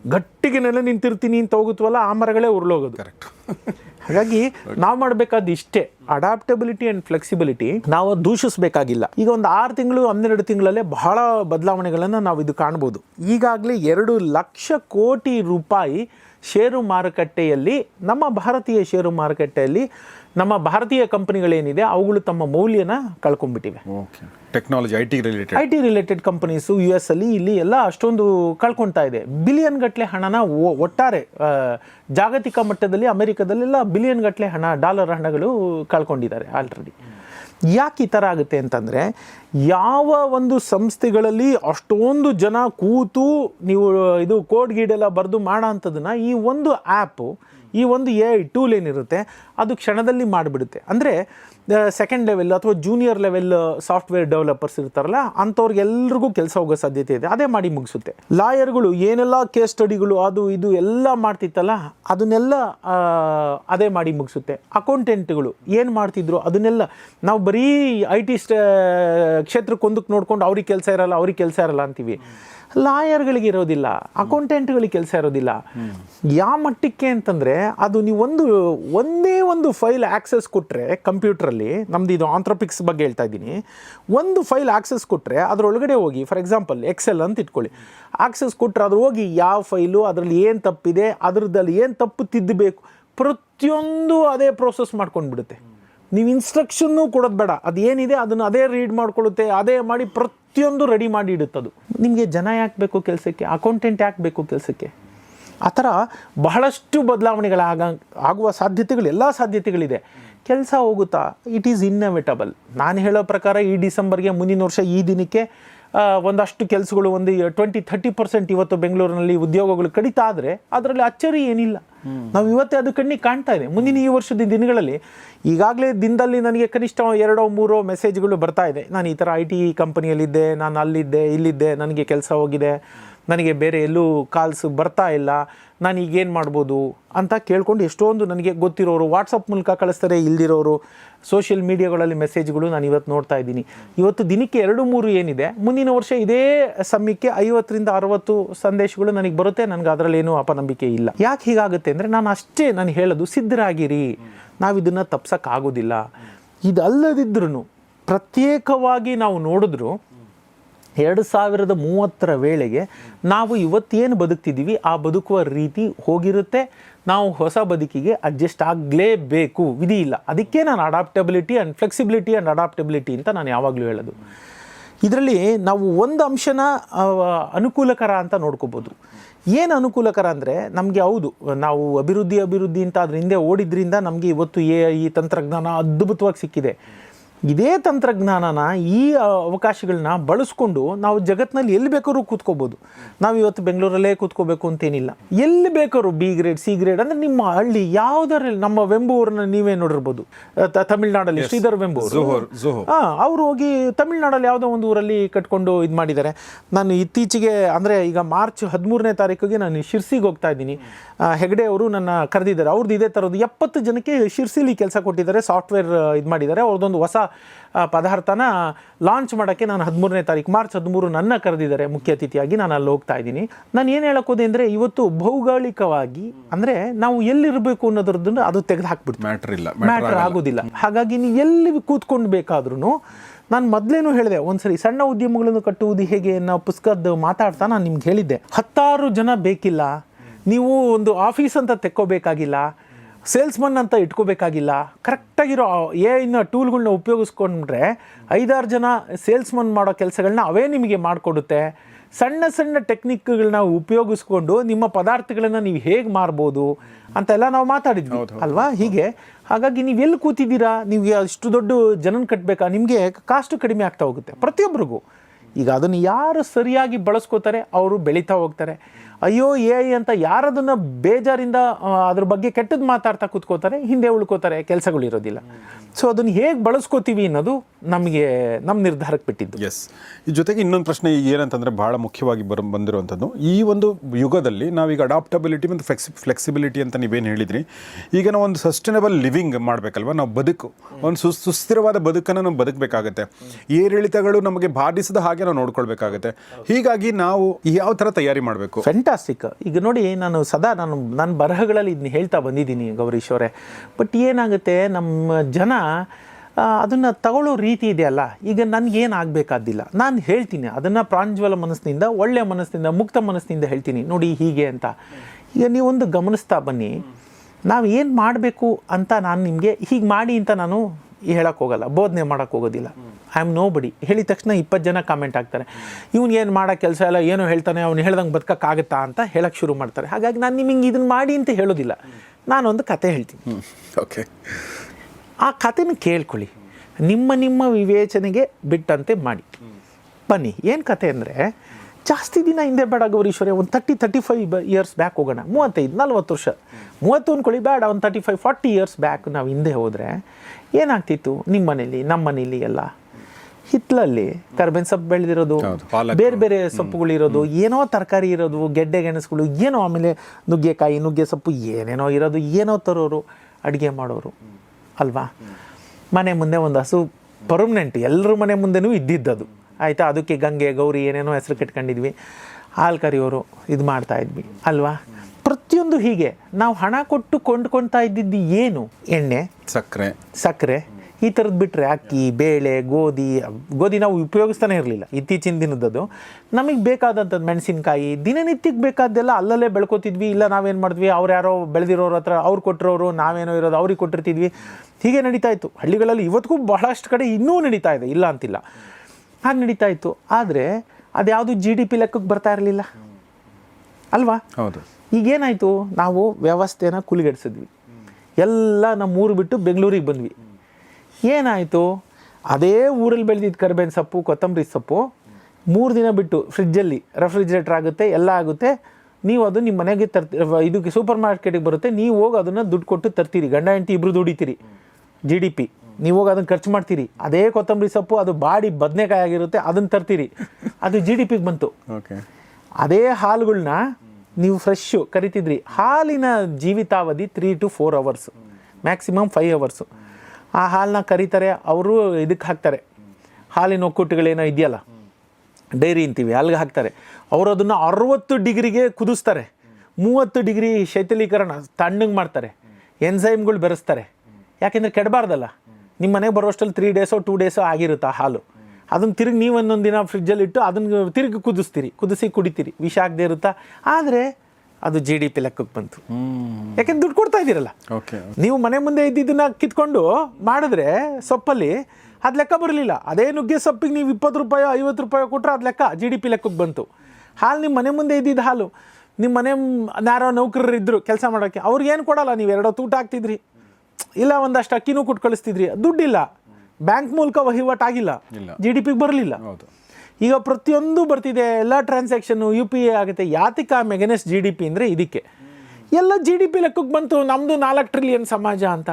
ಗಟ್ಟಿಗೆ ನೆಲೆ ನಿಂತಿರ್ತೀನಿ ಅಂತ ಹೋಗುತ್ತವಲ್ಲ, ಆ ಮರಗಳೇ ಉರುಳೋಗೋದು ಕರೆಕ್ಟ್ (laughs) ಹಾಗಾಗಿ ನಾವು ಮಾಡಬೇಕಾದ ಇಷ್ಟೇ. ಅಡಾಪ್ಟಬಿಲಿಟಿ ಆ್ಯಂಡ್ ಫ್ಲೆಕ್ಸಿಬಿಲಿಟಿ ನಾವು ದೂಷಿಸಬೇಕಾಗಿಲ್ಲ. ಈಗ ಒಂದು ಆರು ತಿಂಗಳು, ಹನ್ನೆರಡು ತಿಂಗಳಲ್ಲೇ ಬಹಳ ಬದಲಾವಣೆಗಳನ್ನು ನಾವು ಇದು ಕಾಣ್ಬೋದು. ಈಗಾಗಲೇ ಎರಡು ಲಕ್ಷ ಕೋಟಿ ರೂಪಾಯಿ ಷೇರು ಮಾರುಕಟ್ಟೆಯಲ್ಲಿ, ನಮ್ಮ ಭಾರತೀಯ ಷೇರು ಮಾರುಕಟ್ಟೆಯಲ್ಲಿ ನಮ್ಮ ಭಾರತೀಯ ಕಂಪನಿಗಳೇನಿದೆ ಅವುಗಳು ತಮ್ಮ ಮೌಲ್ಯನ ಕಳ್ಕೊಂಡ್ಬಿಟ್ಟಿವೆ. Okay technology I T related I T related companies U S ಅಲ್ಲಿ ಇಲ್ಲಿ ಎಲ್ಲ ಅಷ್ಟೊಂದು ಕಳ್ಕೊಳ್ತಾ ಇದೆ. ಬಿಲಿಯನ್ ಗಟ್ಟಲೆ ಹಣನ ಒಟ್ಟಾರೆ ಜಾಗತಿಕ ಮಟ್ಟದಲ್ಲಿ ಅಮೆರಿಕದಲ್ಲೆಲ್ಲ ಬಿಲಿಯನ್ ಗಟ್ಟಲೆ ಹಣ ಡಾಲರ್ ಹಣಗಳು ಕಳ್ಕೊಂಡಿದ್ದಾರೆ ಆಲ್ರೆಡಿ ಯಾಕೆ ಈ ಥರ ಆಗುತ್ತೆ ಅಂತಂದರೆ ಯಾವ ಒಂದು ಸಂಸ್ಥೆಗಳಲ್ಲಿ ಅಷ್ಟೊಂದು ಜನ ಕೂತು ನೀವು ಇದು ಕೋಡ್ ಗೀಡೆಲ್ಲ ಬರೆದು ಮಾಡೋ ಅಂಥದ್ದನ್ನು ಈ ಒಂದು ಆ್ಯಪು ಈ ಒಂದು ಎ ಐ ಟೂಲ್ ಏನಿರುತ್ತೆ, ಅದು ಕ್ಷಣದಲ್ಲಿ ಮಾಡಿಬಿಡುತ್ತೆ. ಅಂದರೆ ಸೆಕೆಂಡ್ ಲೆವೆಲ್ ಅಥವಾ ಜೂನಿಯರ್ ಲೆವೆಲ್ ಸಾಫ್ಟ್ವೇರ್ ಡೆವಲಪರ್ಸ್ ಇರ್ತಾರಲ್ಲ, ಅಂಥವ್ರಿಗೆಲ್ರಿಗೂ ಕೆಲಸ ಹೋಗೋ ಸಾಧ್ಯತೆ ಇದೆ. ಅದೇ ಮಾಡಿ ಮುಗಿಸುತ್ತೆ. ಲಾಯರ್ಗಳು ಏನೆಲ್ಲ ಕೇಸ್ ಸ್ಟಡಿಗಳು ಅದು ಇದು ಎಲ್ಲ ಮಾಡ್ತಿತ್ತಲ್ಲ, ಅದನ್ನೆಲ್ಲ ಅದೇ ಮಾಡಿ ಮುಗಿಸುತ್ತೆ. ಅಕೌಂಟೆಂಟ್ಗಳು ಏನು ಮಾಡ್ತಿದ್ರು, ಅದನ್ನೆಲ್ಲ ನಾವು ಬರೀ ಐ ಟಿ ಕ್ಷೇತ್ರಕ್ಕೆ ಒಂದಕ್ಕೆ ನೋಡ್ಕೊಂಡು ಅವ್ರಿಗೆ ಕೆಲಸ ಇರಲ್ಲ, ಅವ್ರಿಗೆ ಕೆಲಸ ಇರಲ್ಲ ಅಂತೀವಿ. ಲಾಯರ್ಗಳಿಗೆ ಇರೋದಿಲ್ಲ, ಅಕೌಂಟೆಂಟ್ಗಳಿಗೆ ಕೆಲಸ ಇರೋದಿಲ್ಲ. ಯಾವ ಮಟ್ಟಕ್ಕೆ ಅಂತಂದರೆ ಅದು ನೀವು ಒಂದು, ಒಂದೇ ಒಂದು ಫೈಲ್ ಆಕ್ಸೆಸ್ ಕೊಟ್ಟರೆ ಕಂಪ್ಯೂಟ್ರಲ್ಲಿ, ನಮ್ದು ಇದು ಆಂಥ್ರೋಪಿಕ್ಸ್ ಬಗ್ಗೆ ಹೇಳ್ತಾ ಇದ್ದೀನಿ. ಒಂದು ಫೈಲ್ ಆಕ್ಸೆಸ್ ಕೊಟ್ಟರೆ ಅದರೊಳಗಡೆ ಹೋಗಿ, ಫಾರ್ ಎಕ್ಸಾಂಪಲ್ ಎಕ್ಸೆಲ್ ಅಂತ ಇಟ್ಕೊಳ್ಳಿ. ಆಕ್ಸೆಸ್ ಕೊಟ್ಟರೆ ಅದ್ರ ಹೋಗಿ ಯಾವ ಫೈಲು, ಅದರಲ್ಲಿ ಏನು ತಪ್ಪಿದೆ ಅದರದಲ್ಲಿ ಏನು ತಪ್ಪು ತಿದ್ದಬೇಕು, ಪ್ರತಿಯೊಂದು ಅದೇ ಪ್ರೋಸೆಸ್ ಮಾಡ್ಕೊಂಡು ಬಿಡುತ್ತೆ ನೀವು ಇನ್ಸ್ಟ್ರಕ್ಷನ್ನು ಕೊಡೋದು ಬೇಡ. ಅದು ಏನಿದೆ ಅದನ್ನು ಅದೇ ರೀಡ್ ಮಾಡ್ಕೊಳ್ಳುತ್ತೆ, ಅದೇ ಮಾಡಿ ಪ್ರತಿಯೊಂದು ರೆಡಿ ಮಾಡಿ ಇಡುತ್ತದು. ನಿಮಗೆ ಜನ ಯಾಕೆ ಬೇಕು ಕೆಲಸಕ್ಕೆ? ಅಕೌಂಟೆಂಟ್ ಯಾಕೆ ಬೇಕು ಕೆಲಸಕ್ಕೆ? ಆ ಥರ ಬಹಳಷ್ಟು ಬದಲಾವಣೆಗಳಾಗ ಆಗುವ ಸಾಧ್ಯತೆಗಳು, ಎಲ್ಲ ಸಾಧ್ಯತೆಗಳಿದೆ. ಕೆಲಸ ಹೋಗುತ್ತಾ? ಇಟ್ ಈಸ್ ಇನ್ನವಿಟಬಲ್ ನಾನು ಹೇಳೋ ಪ್ರಕಾರ ಈ ಡಿಸೆಂಬರ್ಗೆ, ಮುಂದಿನ ವರ್ಷ ಈ ದಿನಕ್ಕೆ ಒಂದಷ್ಟು ಕೆಲಸಗಳು ಒಂದು ಟ್ವೆಂಟಿ ಥರ್ಟಿ ಪರ್ಸೆಂಟ್ ಇವತ್ತು ಬೆಂಗಳೂರಿನಲ್ಲಿ ಉದ್ಯೋಗಗಳು ಕಡಿತ ಆದರೆ ಅದರಲ್ಲಿ ಅಚ್ಚರಿ ಏನಿಲ್ಲ. ನಾವು ಇವತ್ತೇ ಅದು ಕಣ್ಣಿಗೆ ಕಾಣ್ತಾ ಇದೆ. ಮುಂದಿನ ಈ ವರ್ಷದ ದಿನಗಳಲ್ಲಿ ಈಗಾಗಲೇ ದಿನದಲ್ಲಿ ನನಗೆ ಕನಿಷ್ಠ ಎರಡೋ, ಮೂರೋ ಮೆಸೇಜ್ಗಳು ಬರ್ತಾ ಇದೆ. ನಾನು ಈ ಥರ ಐ ಟಿ ಕಂಪನಿಯಲ್ಲಿದ್ದೆ ನಾನು ಅಲ್ಲಿದ್ದೆ, ಇಲ್ಲಿದ್ದೆ, ನನಗೆ ಕೆಲಸ ಹೋಗಿದೆ, ನನಗೆ ಬೇರೆ ಎಲ್ಲೂ ಕಾಲ್ಸ್ ಬರ್ತಾ ಇಲ್ಲ. ನಾನು ಈಗೇನು ಮಾಡ್ಬೋದು ಅಂತ ಕೇಳ್ಕೊಂಡು ಎಷ್ಟೊಂದು ನನಗೆ ಗೊತ್ತಿರೋರು ವಾಟ್ಸಪ್ ಮೂಲಕ ಕಳಿಸ್ತಾರೆ, ಇಲ್ದಿರೋರು ಸೋಷಿಯಲ್ ಮೀಡಿಯಾಗಳಲ್ಲಿ ಮೆಸೇಜ್ಗಳು ನಾನು ಇವತ್ತು ನೋಡ್ತಾ ಇದ್ದೀನಿ. ಇವತ್ತು ದಿನಕ್ಕೆ ಎರಡು ಮೂರು ಏನಿದೆ, ಮುಂದಿನ ವರ್ಷ ಇದೇ ಸಮಯಕ್ಕೆ ಐವತ್ತರಿಂದ ಅರವತ್ತು ಸಂದೇಶಗಳು ನನಗೆ ಬರುತ್ತೆ, ನನಗೆ ಅದರಲ್ಲೇನೂ ಅಪನಂಬಿಕೆ ಇಲ್ಲ. ಯಾಕೆ ಹೀಗಾಗುತ್ತೆ ಅಂದರೆ ನಾನು ಅಷ್ಟೇ ನಾನು ಹೇಳೋದು, ಸಿದ್ಧರಾಗಿರಿ. ನಾವು ಇದನ್ನು ತಪ್ಸೋಕ್ಕಾಗೋದಿಲ್ಲ. ಇದಲ್ಲದಿದ್ರೂ ಪ್ರತ್ಯೇಕವಾಗಿ ನಾವು ನೋಡಿದ್ರು ಎರಡು ಸಾವಿರದ ಮೂವತ್ತರ ವೇಳೆಗೆ ನಾವು ಇವತ್ತೇನು ಬದುಕ್ತಿದ್ದೀವಿ, ಆ ಬದುಕುವ ರೀತಿ ಹೋಗಿರುತ್ತೆ. ನಾವು ಹೊಸ ಬದುಕಿಗೆ ಅಡ್ಜಸ್ಟ್ ಆಗಲೇಬೇಕು. ವಿಧಿ ಇಲ್ಲ. ಅದಕ್ಕೆ ನಾನು adaptability and flexibility and adaptability ಅಂತ ನಾನು ಯಾವಾಗಲೂ ಹೇಳೋದು. ಇದರಲ್ಲಿ ನಾವು ಒಂದು ಅಂಶನ ಅನುಕೂಲಕರ ಅಂತ ನೋಡ್ಕೋಬೋದು. ಏನು ಅನುಕೂಲಕರ ಅಂದರೆ ನಮಗೆ ಹೌದು, ನಾವು ಅಭಿವೃದ್ಧಿ ಅಭಿವೃದ್ಧಿ ಅಂತ ಅದ್ರ ಹಿಂದೆ ಓಡಿದ್ರಿಂದ ನಮಗೆ ಇವತ್ತು ಎ ಈ ತಂತ್ರಜ್ಞಾನ ಅದ್ಭುತವಾಗಿ ಸಿಕ್ಕಿದೆ. ಇದೇ ತಂತ್ರಜ್ಞಾನನ ಈ ಅವಕಾಶಗಳನ್ನ ಬಳಸ್ಕೊಂಡು ನಾವು ಜಗತ್ತಿನಲ್ಲಿ ಎಲ್ಲಿ ಬೇಕಾದ್ರೂ ಕೂತ್ಕೋಬೋದು. ನಾವು ಇವತ್ತು ಬೆಂಗಳೂರಲ್ಲೇ ಕೂತ್ಕೋಬೇಕು ಅಂತೇನಿಲ್ಲ. ಎಲ್ಲಿ ಬೇಕಾದ್ರೂ ಬಿ ಗ್ರೇಡ್ ಸಿ ಗ್ರೇಡ್ ಅಂದರೆ ನಿಮ್ಮ ಹಳ್ಳಿ ಯಾವುದರಲ್ಲಿ ನಮ್ಮ ವೆಂಬೂರನ್ನ ನೀವೇ ನೋಡಿರ್ಬೋದು. ತಮಿಳ್ನಾಡಲ್ಲಿ ಶ್ರೀಧರ್ ವೆಂಬೂರು. ಹಾಂ ಅವರು ಹೋಗಿ ತಮಿಳ್ನಾಡಲ್ಲಿ ಯಾವುದೋ ಒಂದು ಊರಲ್ಲಿ ಕಟ್ಕೊಂಡು ಇದು ಮಾಡಿದ್ದಾರೆ. ನಾನು ಇತ್ತೀಚೆಗೆ ಅಂದರೆ ಈಗ ಮಾರ್ಚ್ ಹದಿಮೂರನೇ ತಾರೀಕಿಗೆ ನಾನು ಶಿರ್ಸಿಗೆ ಹೋಗ್ತಾ ಇದ್ದೀನಿ. ಹೆಗಡೆ ಅವರು ನನ್ನ ಕರೆದಿದ್ದಾರೆ. ಅವ್ರದ್ದು ಇದೇ ಥರದ್ದು ಎಪ್ಪತ್ತು ಜನಕ್ಕೆ ಶಿರ್ಸಿಲಿ ಕೆಲಸ ಕೊಟ್ಟಿದ್ದಾರೆ ಸಾಫ್ಟ್ವೇರ್ ಇದು ಮಾಡಿದ್ದಾರೆ. ಅವ್ರದ್ದೊಂದು ಹೊಸ ಪದಾರ್ಥನ ಲಾಂಚ್ ಮಾಡೋಕ್ಕೆ ನಾನು ಹದಿಮೂರನೇ ತಾರೀಕು ಮಾರ್ಚ್ ಹದಿಮೂರು ನನ್ನ ಕರೆದಿದ್ದಾರೆ ಮುಖ್ಯ ಅತಿಥಿಯಾಗಿ. ನಾನು ಅಲ್ಲಿ ಹೋಗ್ತಾ ಇದ್ದೀನಿ. ನಾನು ಏನು ಹೇಳಕ್ ಹೋದೆ ಅಂದರೆ ಇವತ್ತು ಭೌಗೋಳಿಕವಾಗಿ ಅಂದರೆ ನಾವು ಎಲ್ಲಿರಬೇಕು ಅನ್ನೋದ್ರದ್ದನ್ನು ಅದು ತೆಗೆದು ಹಾಕ್ಬಿಡ್ತೀವಿ. ಮ್ಯಾಟ್ರ್ ಇಲ್ಲ. ಮ್ಯಾಟ್ರ್ ಆಗೋದಿಲ್ಲ. ಹಾಗಾಗಿ ನೀವು ಎಲ್ಲಿ ಕೂತ್ಕೊಂಡು ಬೇಕಾದ್ರೂ ನಾನು ಮೊದಲೇನು ಹೇಳಿದೆ ಒಂದ್ಸರಿ ಸಣ್ಣ ಉದ್ಯಮಗಳನ್ನು ಕಟ್ಟುವುದು ಹೇಗೆ ನಾವು ಪುಸ್ತಕದ ಮಾತಾಡ್ತಾ ನಾನು ನಿಮ್ಗೆ ಹೇಳಿದ್ದೆ. ಹತ್ತಾರು ಜನ ಬೇಕಿಲ್ಲ. ನೀವು ಒಂದು ಆಫೀಸ್ ಅಂತ ತೆಕ್ಕೋಬೇಕಾಗಿಲ್ಲ. ಸೇಲ್ಸ್ಮನ್ ಅಂತ ಇಟ್ಕೋಬೇಕಾಗಿಲ್ಲ. ಕರೆಕ್ಟಾಗಿರೋ ಏ ಇನ್ನ ಟೂಲ್ಗಳನ್ನ ಉಪಯೋಗಿಸ್ಕೊಂಡ್ರೆ ಐದಾರು ಜನ ಸೇಲ್ಸ್ಮನ್ ಮಾಡೋ ಕೆಲಸಗಳನ್ನ ಅವೇ ನಿಮಗೆ ಮಾಡಿಕೊಡುತ್ತೆ. ಸಣ್ಣ ಸಣ್ಣ ಟೆಕ್ನಿಕ್ಗಳನ್ನ ಉಪಯೋಗಿಸ್ಕೊಂಡು ನಿಮ್ಮ ಪದಾರ್ಥಗಳನ್ನು ನೀವು ಹೇಗೆ ಮಾರ್ಬೋದು ಅಂತೆಲ್ಲ ನಾವು ಮಾತಾಡಿದ್ವಿ. ಅಲ್ವಾ? ಹೀಗೆ. ಹಾಗಾಗಿ ನೀವು ಎಲ್ಲಿ ಕೂತಿದ್ದೀರಾ? ನಿಮಗೆ ಅಷ್ಟು ದೊಡ್ಡ ಜನನ ಕಟ್ಟಬೇಕಾ ನಿಮಗೆ ಕಾಸ್ಟು ಕಡಿಮೆ ಆಗ್ತಾ ಹೋಗುತ್ತೆ ಪ್ರತಿಯೊಬ್ಬರಿಗೂ ಈಗ ಅದನ್ನು ಯಾರು ಸರಿಯಾಗಿ ಬಳಸ್ಕೋತಾರೆ? ಅವರು ಬೆಳೀತಾ ಹೋಗ್ತಾರೆ. ಅಯ್ಯೋ ಎ ಐ ಅಂತ ಯಾರದನ್ನು ಬೇಜಾರಿಂದ ಅದ್ರ ಬಗ್ಗೆ ಕೆಟ್ಟದ್ದು ಮಾತಾಡ್ತಾ ಕೂತ್ಕೋತಾರೆ ಹಿಂದೆ ಉಳ್ಕೋತಾರೆ ಕೆಲಸಗಳು ಇರೋದಿಲ್ಲ. ಸೊ ಅದನ್ನು ಹೇಗೆ ಬಳಸ್ಕೋತೀವಿ ಅನ್ನೋದು ನಮಗೆ ನಮ್ಮ ನಿರ್ಧಾರಕ್ಕೆ ಬಿಟ್ಟಿದ್ದು. ಎಸ್ ಈ ಜೊತೆಗೆ ಇನ್ನೊಂದು ಪ್ರಶ್ನೆ ಈಗ ಏನಂತಂದರೆ ಭಾಳ ಮುಖ್ಯವಾಗಿ ಬರ ಬಂದಿರುವಂಥದ್ದು ಈ ಒಂದು ಯುಗದಲ್ಲಿ ನಾವೀಗ ಅಡಾಪ್ಟಬಿಲಿಟಿ ಮತ್ತು ಫ್ಲೆಕ್ಸಿ ಫ್ಲೆಕ್ಸಿಬಿಲಿಟಿ ಅಂತ ನೀವೇನು ಹೇಳಿದ್ರಿ ಈಗ ನಾವು ಒಂದು ಸಸ್ಟೈನಬಲ್ ಲಿವಿಂಗ್ ಮಾಡಬೇಕಲ್ವ? ನಾವು ಬದುಕು ಒಂದು ಸುಸ್ ಸುಸ್ಥಿರವಾದ ಬದುಕನ್ನು ನಾವು ಬದುಕಬೇಕಾಗತ್ತೆ. ಏರಿಳಿತಗಳು ನಮಗೆ ಬಾಧಿಸದ ಹಾಗೆ ನಾವು ನೋಡ್ಕೊಳ್ಬೇಕಾಗತ್ತೆ. ಹೀಗಾಗಿ ನಾವು ಯಾವ ಥರ ತಯಾರಿ ಮಾಡಬೇಕು? ಫ್ಯಾಂಟಾಸ್ಟಿಕ್ ಈಗ ನೋಡಿ, ನಾನು ಸದಾ ನಾನು ನನ್ನ ಬರಹಗಳಲ್ಲಿ ಇದನ್ನ ಹೇಳ್ತಾ ಬಂದಿದ್ದೀನಿ ಗೌರೀಶ್ ಅವರೇ. ಬಟ್ ಏನಾಗುತ್ತೆ, ನಮ್ಮ ಜನ ಅದನ್ನು ತಗೊಳ್ಳೋ ರೀತಿ ಇದೆಯಲ್ಲ ಈಗ ನನಗೇನು ಆಗಬೇಕಾದಿಲ್ಲ. ನಾನು ಹೇಳ್ತೀನಿ, ಅದನ್ನು ಪ್ರಾಂಜ್ವಲ ಮನಸ್ಸಿನಿಂದ ಒಳ್ಳೆಯ ಮನಸ್ಸಿನಿಂದ, ಮುಕ್ತ ಮನಸ್ಸಿನಿಂದ ಹೇಳ್ತೀನಿ. ನೋಡಿ ಹೀಗೆ ಅಂತ. ಈಗ ನೀವೊಂದು ಗಮನಿಸ್ತಾ ಬನ್ನಿ. ನಾವು ಏನು ಮಾಡಬೇಕು ಅಂತ ನಾನು ನಿಮಗೆ ಹೀಗೆ ಮಾಡಿ ಅಂತ ನಾನು ಹೇಳಕ್ಕೆ ಹೋಗಲ್ಲ ಬೋಧನೆ ಮಾಡೋಕ್ಕೆ ಹೋಗೋದಿಲ್ಲ. ಐ ಆಮ್ ನೋ ಬಡಿ ಹೇಳಿದ ತಕ್ಷಣ ಇಪ್ಪತ್ತು ಜನ ಕಾಮೆಂಟ್ ಆಗ್ತಾರೆ ಇವ್ನು ಏನು ಮಾಡೋ ಕೆಲಸ ಎಲ್ಲ ಏನೋ ಹೇಳ್ತಾನೆ ಅವ್ನು ಹೇಳ್ದಂಗೆ ಬದುಕೋಕ್ಕಾಗುತ್ತಾ ಅಂತ ಹೇಳಕ್ಕೆ ಶುರು ಮಾಡ್ತಾರೆ. ಹಾಗಾಗಿ ನಾನು ನಿಮಗೆ ಇದನ್ನು ಮಾಡಿ ಅಂತ ಹೇಳೋದಿಲ್ಲ. ನಾನೊಂದು ಕತೆ ಹೇಳ್ತೀನಿ. ಓಕೆ ಆ ಕತೆನ ಕೇಳ್ಕೊಳ್ಳಿ. ನಿಮ್ಮ ನಿಮ್ಮ ವಿವೇಚನೆಗೆ ಬಿಟ್ಟಂತೆ ಮಾಡಿ. ಬನ್ನಿ ಏನು ಕತೆ ಅಂದರೆ ಜಾಸ್ತಿ ದಿನ ಹಿಂದೆ ಬೇಡ ಗೌರೀಶ್ವರ್ಯ ಒಂದು thirty thirty five years back ಹೋಗೋಣ. ಮೂವತ್ತೈದು ನಲ್ವತ್ತು ವರ್ಷ. ಮೂವತ್ತು ಅಂದ್ಕೊಳ್ಳಿ ಬೇಡ ಒಂದು thirty five forty years back ನಾವು ಹಿಂದೆ ಹೋದರೆ ಏನಾಗ್ತಿತ್ತು? ನಿಮ್ಮ ಮನೇಲಿ ನಮ್ಮ ಮನೇಲಿ ಎಲ್ಲ? ಹಿತ್ತಲಲ್ಲಿ ಕರ್ಬೇನ್ ಸೊಪ್ಪು ಬೆಳೆದಿರೋದು ಬೇರೆ ಬೇರೆ ಸೊಪ್ಪುಗಳಿರೋದು ಏನೋ ತರಕಾರಿ ಇರೋದು ಗೆಡ್ಡೆ ಗೆಣಸುಗಳು ಏನೋ ಆಮೇಲೆ ನುಗ್ಗೆಕಾಯಿ ನುಗ್ಗೆ ಸೊಪ್ಪು ಏನೇನೋ ಇರೋದು ಏನೋ ತರೋರು ಅಡುಗೆ ಮಾಡೋರು. ಅಲ್ವಾ? ಮನೆ ಮುಂದೆ ಒಂದು ಹಸು ಪರ್ಮನೆಂಟ್ ಎಲ್ಲರ ಮನೆ ಮುಂದೆನೂ ಇದ್ದಿದ್ದದು. ಆಯಿತಾ? ಅದಕ್ಕೆ ಗಂಗೆ ಗೌರಿ ಏನೇನೋ ಹೆಸರು ಕಟ್ಕೊಂಡಿದ್ವಿ. ಹಾಲು ಕರೆಯೋರು ಇದು ಮಾಡ್ತಾ ಇದ್ವಿ. ಅಲ್ವಾ? ಪ್ರತಿಯೊಂದು ಹೀಗೆ. ನಾವು ಹಣ ಕೊಟ್ಟು ಕೊಂಡ್ಕೊಳ್ತಾ ಇದ್ದಿದ್ದು ಏನು? ಎಣ್ಣೆ ಸಕ್ಕರೆ. ಸಕ್ಕರೆ. ಈ ಥರದ್ದು ಬಿಟ್ಟರೆ ಅಕ್ಕಿ ಬೇಳೆ ಗೋಧಿ. ಗೋಧಿ ನಾವು ಉಪಯೋಗಿಸ್ತಾನೆ ಇರಲಿಲ್ಲ. ಇತ್ತೀಚಿನ ದಿನದದು ನಮಗೆ ಬೇಕಾದಂಥದ್ದು ಮೆಣಸಿನ್ಕಾಯಿ. ದಿನನಿತ್ಯಕ್ಕೆ ಬೇಕಾದ್ದೆಲ್ಲ ಅಲ್ಲಲ್ಲೇ ಬೆಳ್ಕೊತಿದ್ವಿ. ಇಲ್ಲ ನಾವೇನು ಮಾಡಿದ್ವಿ? ಅವ್ರು ಯಾರೋ ಬೆಳೆದಿರೋರ ಹತ್ರ ಅವ್ರು ಕೊಟ್ಟಿರೋರು ನಾವೇನೋ ಇರೋದು ಅವ್ರಿಗೆ ಕೊಟ್ಟಿರ್ತಿದ್ವಿ. ಹೀಗೆ ನಡೀತಾ ಇತ್ತು. ಹಳ್ಳಿಗಳಲ್ಲಿ ಇವತ್ತಿಗೂ ಬಹಳಷ್ಟು ಕಡೆ ಇನ್ನೂ ನಡೀತಾ ಇದೆ. ಇಲ್ಲ ಅಂತಿಲ್ಲ. ಹಾಗೆ ನಡೀತಾ ಇತ್ತು ಆದರೆ ಅದ್ಯಾವುದು ಜಿ ಡಿ ಪಿ ಲೆಕ್ಕಕ್ಕೆ ಬರ್ತಾ ಇರಲಿಲ್ಲ. ಅಲ್ವಾ? ಹೌದು. ಈಗೇನಾಯಿತು? ನಾವು ವ್ಯವಸ್ಥೆನ ಕುಲಿಗೆಡಿಸಿದ್ವಿ. ಎಲ್ಲ ನಮ್ಮ ಊರು ಬಿಟ್ಟು ಬೆಂಗಳೂರಿಗೆ ಬಂದ್ವಿ. ಏನಾಯಿತು? ಅದೇ ಊರಲ್ಲಿ ಬೆಳೆದಿದ್ದ ಕರ್ಬೇವಿನ ಸೊಪ್ಪು ಕೊತ್ತಂಬರಿ ಸೊಪ್ಪು ಮೂರು ದಿನ ಬಿಟ್ಟು ಫ್ರಿಜ್ಜಲ್ಲಿ ರೆಫ್ರಿಜರೇಟರ್ ಆಗುತ್ತೆ ಎಲ್ಲ ಆಗುತ್ತೆ. ನೀವು ಅದು ನಿಮ್ಮ ಮನೆಗೆ ತರ್ತಿ ಇದಕ್ಕೆ ಸೂಪರ್ ಮಾರ್ಕೆಟಿಗೆ ಬರುತ್ತೆ. ನೀವು ಹೋಗಿ ಅದನ್ನು ದುಡ್ಡು ಕೊಟ್ಟು ತರ್ತೀರಿ. ಗಂಡ ಹೆಂಡತಿ ಇಬ್ಬರು ದುಡಿತೀರಿ ಜಿ ಡಿ ಪಿ ನೀವು ಹೋಗಿ ಅದನ್ನು ಖರ್ಚು ಮಾಡ್ತೀರಿ. ಅದೇ ಕೊತ್ತಂಬರಿ ಸೊಪ್ಪು ಅದು ಬಾಡಿ ಬದನೆಕಾಯಿ ಆಗಿರುತ್ತೆ ಅದನ್ನು ತರ್ತೀರಿ. ಅದು ಜಿ ಡಿ ಪಿಗೆ ಬಂತು. ಓಕೆ. ಅದೇ ಹಾಲುಗಳನ್ನ ನೀವು ಫ್ರೆಶ್ಶು ಕರಿತಿದ್ರಿ. ಹಾಲಿನ ಜೀವಿತಾವಧಿ three to four hours maximum five hours ಆ ಹಾಲನ್ನ ಕರೀತಾರೆ ಅವರು ಇದಕ್ಕೆ ಹಾಕ್ತಾರೆ. ಹಾಲಿನ ಒಕ್ಕೂಟಗಳೇನೋ ಇದೆಯಲ್ಲ ಡೈರಿ ಅಂತೀವಿ ಅಲ್ಲಿಗೆ ಹಾಕ್ತಾರೆ. ಅವರು ಅದನ್ನು ಅರವತ್ತು ಡಿಗ್ರಿಗೆ ಕುದಿಸ್ತಾರೆ. ಮೂವತ್ತು ಡಿಗ್ರಿ ಶೈತಲೀಕರಣ ತಣ್ಣಗೆ ಮಾಡ್ತಾರೆ. ಎನ್ಸೈಮ್ಗಳು ಬೆರೆಸ್ತಾರೆ. ಯಾಕೆಂದರೆ ಕೆಡಬಾರ್ದಲ್ಲ. ನಿಮ್ಮ ಮನೆಗೆ ಬರೋಷ್ಟಲ್ಲಿ ತ್ರೀ ಡೇಸೋ ಟೂ ಡೇಸೋ ಆಗಿರುತ್ತೆ ಹಾಲು? ಅದನ್ನು ತಿರುಗಿ ನೀವು ಒಂದೊಂದು ದಿನ ಫ್ರಿಜ್ಜಲ್ಲಿ ಇಟ್ಟು ಅದನ್ನು ತಿರುಗಿ ಕುದಿಸ್ತೀರಿ. ಕುದಿಸಿ ಕುಡಿತೀರಿ. ವಿಷ ಆಗದೆ ಇರುತ್ತಾ? ಆದರೆ ಅದು ಜಿ ಡಿ ಪಿ ಲೆಕ್ಕಕ್ಕೆ ಬಂತು. ಯಾಕೆಂದ್ರೆ ದುಡ್ಡು ಕೊಡ್ತಾ ಇದ್ದೀರಲ್ಲ? ಓಕೆ ನೀವು ಮನೆ ಮುಂದೆ ಇದ್ದಿದ್ದನ್ನ ಕಿತ್ಕೊಂಡು ಮಾಡಿದ್ರೆ ಸೊಪ್ಪಲ್ಲಿ ಅದು ಲೆಕ್ಕ ಬರಲಿಲ್ಲ. ಅದೇ ನುಗ್ಗೆ ಸೊಪ್ಪಿಗೆ ನೀವು ಇಪ್ಪತ್ತು ರೂಪಾಯಿ ಐವತ್ತು ರೂಪಾಯಿ ಕೊಟ್ಟರೆ ಅದು ಲೆಕ್ಕ ಜಿ ಡಿ ಪಿ ಲೆಕ್ಕಕ್ಕೆ ಬಂತು. ಹಾಲು ನಿಮ್ಮ ಮನೆ ಮುಂದೆ ಇದ್ದಿದ್ದ ಹಾಲು ನಿಮ್ಮ ಮನೆ ಯಾರೋ ನೌಕರರು ಇದ್ದರು ಕೆಲಸ ಮಾಡೋಕ್ಕೆ ಅವ್ರಿಗೇನು ಕೊಡಲ್ಲ? ನೀವು ಎರಡೋ ತೂಟ ಹಾಕ್ತಿದ್ರಿ. ಇಲ್ಲ ಒಂದಷ್ಟು ಅಕ್ಕಿನೂ ಕೊಟ್ಟು ಕಳಿಸ್ತಿದ್ರಿ. ದುಡ್ಡಿಲ್ಲ. ಬ್ಯಾಂಕ್ ಮೂಲಕ ವಹಿವಾಟು ಆಗಿಲ್ಲ. ಇಲ್ಲ. ಜಿ ಡಿ ಪಿಗೆ ಬರಲಿಲ್ಲ. ಹೌದು. ಈಗ ಪ್ರತಿಯೊಂದು ಬರ್ತಿದೆ ಎಲ್ಲ ಟ್ರಾನ್ಸಾಕ್ಷನ್ ಯು ಪಿ ಎ ಆಗುತ್ತೆ. ಯಾತಿಕ ಮೆಗನೆಸ್ ಜಿ ಡಿ ಪಿ ಅಂದರೆ ಇದಕ್ಕೆ. ಎಲ್ಲ ಜಿ ಡಿ ಪಿ ಲೆಕ್ಕಕ್ಕೆ ಬಂತು. ನಮ್ಮದು ನಾಲ್ಕು ಟ್ರಿಲಿಯನ್ ಸಮಾಜ ಅಂತ.